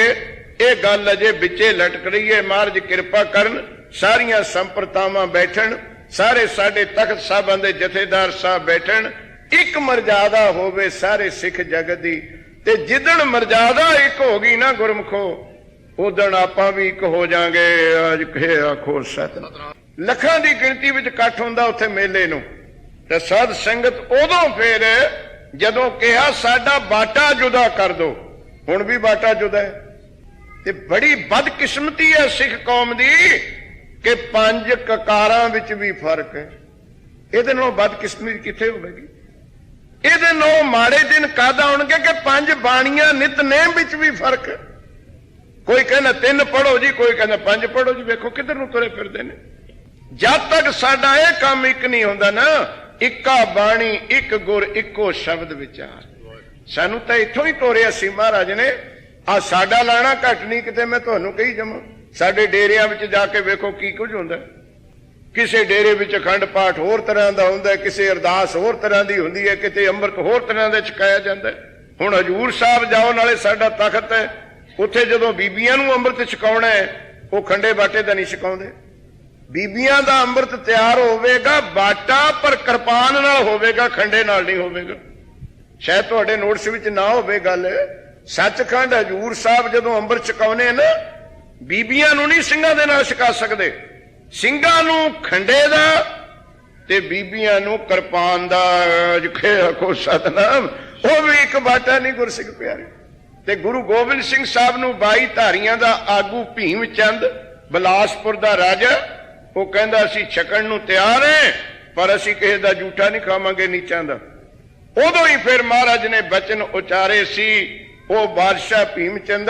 ਇਹ ਗੱਲ ਅਜੇ ਵਿੱਚੇ ਲਟਕ ਰਹੀ ਹੈ। ਮਹਾਰਾਜ ਕਿਰਪਾ ਕਰਨ ਸਾਰੀਆਂ ਸੰਪਰਤਾਵਾਂ ਬੈਠਣ, ਸਾਰੇ ਸਾਡੇ ਤਖਤ ਸਾਹਿਬਾਂ ਦੇ ਜਥੇਦਾਰ ਸਾਹਿਬ ਬੈਠਣ, ਇੱਕ ਮਰਜ਼ਾਦਾ ਹੋਵੇ ਸਾਰੇ ਸਿੱਖ ਜਗਤ ਦੀ। ਤੇ ਜਿੱਦਣ ਮਰਜ਼ਾਦਾ ਇੱਕ ਹੋ ਗਈ ਨਾ ਗੁਰਮਖੋ ਉਦਣ ਆਪਾਂ ਵੀ ਇੱਕ ਹੋ ਜਾਾਂਗੇ, ਅੱਜ ਕਹੇ ਆਖੋ ਸਤਨਾਮ। ਲੱਖਾਂ ਦੀ ਗਿਣਤੀ ਵਿੱਚ ਇਕੱਠ ਹੁੰਦਾ ਉੱਥੇ ਮੇਲੇ ਨੂੰ। ਤੇ ਸਾਧ ਸੰਗਤ ਉਦੋਂ ਫੇਰ ਜਦੋਂ ਕਿਹਾ, ਸਾਡਾ ਬਾਟਾ ਜੁਦਾ ਕਰ ਦੋ। ਹੁਣ ਵੀ ਬਾਟਾ ਜੁਦਾ ਹੈ। ਤੇ ਬੜੀ ਬਦਕਿਸਮਤੀ ਹੈ ਸਿੱਖ ਕੌਮ ਦੀ। ਕਿ ਪੰਜ ਕਕਾਰਾਂ ਵਿੱਚ ਵੀ ਫ਼ਰਕ ਹੈ। ਇਹਦੇ ਨਾਲੋਂ ਬਦਕਿਸਮਤੀ ਕਿੱਥੇ ਹੋਵੇਗੀ? ਇਹਦੇ ਨਾਲੋਂ ਮਾੜੇ ਦਿਨ ਕਦ ਆਉਣਗੇ ਕਿ ਪੰਜ ਬਾਣੀਆਂ ਨਿਤਨੇਮ ਵਿੱਚ ਵੀ ਫ਼ਰਕ ਹੈ। ਕੋਈ ਕਹਿੰਦਾ ਤਿੰਨ ਪੜੋ ਜੀ, ਕੋਈ ਕਹਿੰਦਾ ਪੰਜ ਪੜੋ ਜੀ। ਵੇਖੋ ਕਿੱਧਰ ਨੂੰ ਤੁਰੇ ਫਿਰਦੇ ਨੇ। ਜਦ ਤੱਕ ਸਾਡਾ ਇਹ ਕੰਮ ਇੱਕ ਨਹੀਂ ਹੁੰਦਾ ਨਾ, ਇੱਕਾ ਬਾਣੀ, ਇੱਕ ਗੁਰ, ਇੱਕੋ ਸ਼ਬਦ ਵਿਚਾਰ। ਸਾਨੂੰ ਤਾਂ ਇੱਥੋਂ ਹੀ ਤੋਰਿਆ ਸੀ ਮਹਾਰਾਜ ਨੇ ਆ ਸਾਡਾ ਲਾਣਾ ਘਟ ਨਹੀਂ ਕਿਤੇ ਮੈਂ ਤੁਹਾਨੂੰ ਕਹੀ ਜਾਵਾਂ। ਸਾਡੇ ਡੇਰਿਆਂ ਵਿੱਚ ਜਾ ਕੇ ਵੇਖੋ ਕੀ ਕੁਝ ਹੁੰਦਾ। ਕਿਸੇ ਡੇਰੇ ਵਿੱਚ ਅਖੰਡ ਪਾਠ ਹੋਰ ਤਰ੍ਹਾਂ ਦਾ ਹੁੰਦਾ ਕਿਸੇ ਅਰਦਾਸ ਹੋਰ ਤਰ੍ਹਾਂ ਦੀ ਹੁੰਦੀ ਹੈ, ਕਿਤੇ ਅੰਮ੍ਰਿਤ ਹੋਰ ਤਰ੍ਹਾਂ ਦਾ ਛਕਾਇਆ ਜਾਂਦਾ ਹੁਣ ਹਜੂਰ ਸਾਹਿਬ ਜਾਓ, ਨਾਲੇ ਸਾਡਾ ਤਖਤ ਹੈ। ਉੱਥੇ ਜਦੋਂ ਬੀਬੀਆਂ ਨੂੰ ਅੰਮ੍ਰਿਤ ਛਕਾਉਣਾ ਹੈ, ਉਹ ਖੰਡੇ ਬਾਟੇ ਦਾ ਨਹੀਂ ਛਕਾਉਂਦੇ। ਬੀਬੀਆਂ ਦਾ ਅੰਮ੍ਰਿਤ ਤਿਆਰ ਹੋਵੇਗਾ, ਬਾਟਾ ਪਰ ਕਿਰਪਾਨ ਨਾਲ ਹੋਵੇਗਾ, ਖੰਡੇ ਨਾਲ ਨਹੀਂ ਹੋਵੇਗਾ। ਸ਼ਾਇਦ ਤੁਹਾਡੇ ਨੋਟਸ ਵਿੱਚ ਨਾ ਹੋਵੇ ਗੱਲ। ਸੱਚਖੰਡ ਹਜੂਰ ਸਾਹਿਬ ਜਦੋਂ ਅੰਮ੍ਰਿਤ ਛਕਾਉਨੇ ਨਾ ਬੀਬੀਆਂ ਨੂੰ ਨਹੀਂ ਸਿੰਘਾਂ ਦੇ ਨਾਲ ਛਕਾ ਸਕਦੇ। ਸਿੰਘਾਂ ਨੂੰ ਖੰਡੇ ਦਾ ਤੇ ਬੀਬੀਆਂ ਨੂੰ ਕਿਰਪਾਨ ਦਾ ਜਖੇ ਕੋ ਸਤਨਾਮ। ਉਹ ਵੀ ਇੱਕ ਬਾਟਾ ਨਹੀਂ ਗੁਰਸਿੱਖ ਪਿਆਰੇ। ਤੇ ਗੁਰੂ ਗੋਬਿੰਦ ਸਿੰਘ ਸਾਹਿਬ ਨੂੰ 22 ਧਾਰੀਆਂ ਦਾ ਆਗੂ ਭੀਮ ਚੰਦ, ਬਲਾਸਪੁਰ ਦਾ ਰਾਜਾ, ਉਹ ਕਹਿੰਦਾ ਅਸੀਂ ਛਕਣ ਨੂੰ ਤਿਆਰ ਹੈ ਪਰ ਅਸੀਂ ਕਿਸੇ ਦਾ ਝੂਠਾ ਨਹੀਂ ਖਾਵਾਂਗੇ ਨੀਚਾਂ ਦਾ। ਉਦੋਂ ਹੀ ਫਿਰ ਮਹਾਰਾਜ ਨੇ ਬਚਨ ਉਚਾਰੇ ਸੀ, ਉਹ ਬਾਦਸ਼ਾਹ ਭੀਮ ਚੰਦ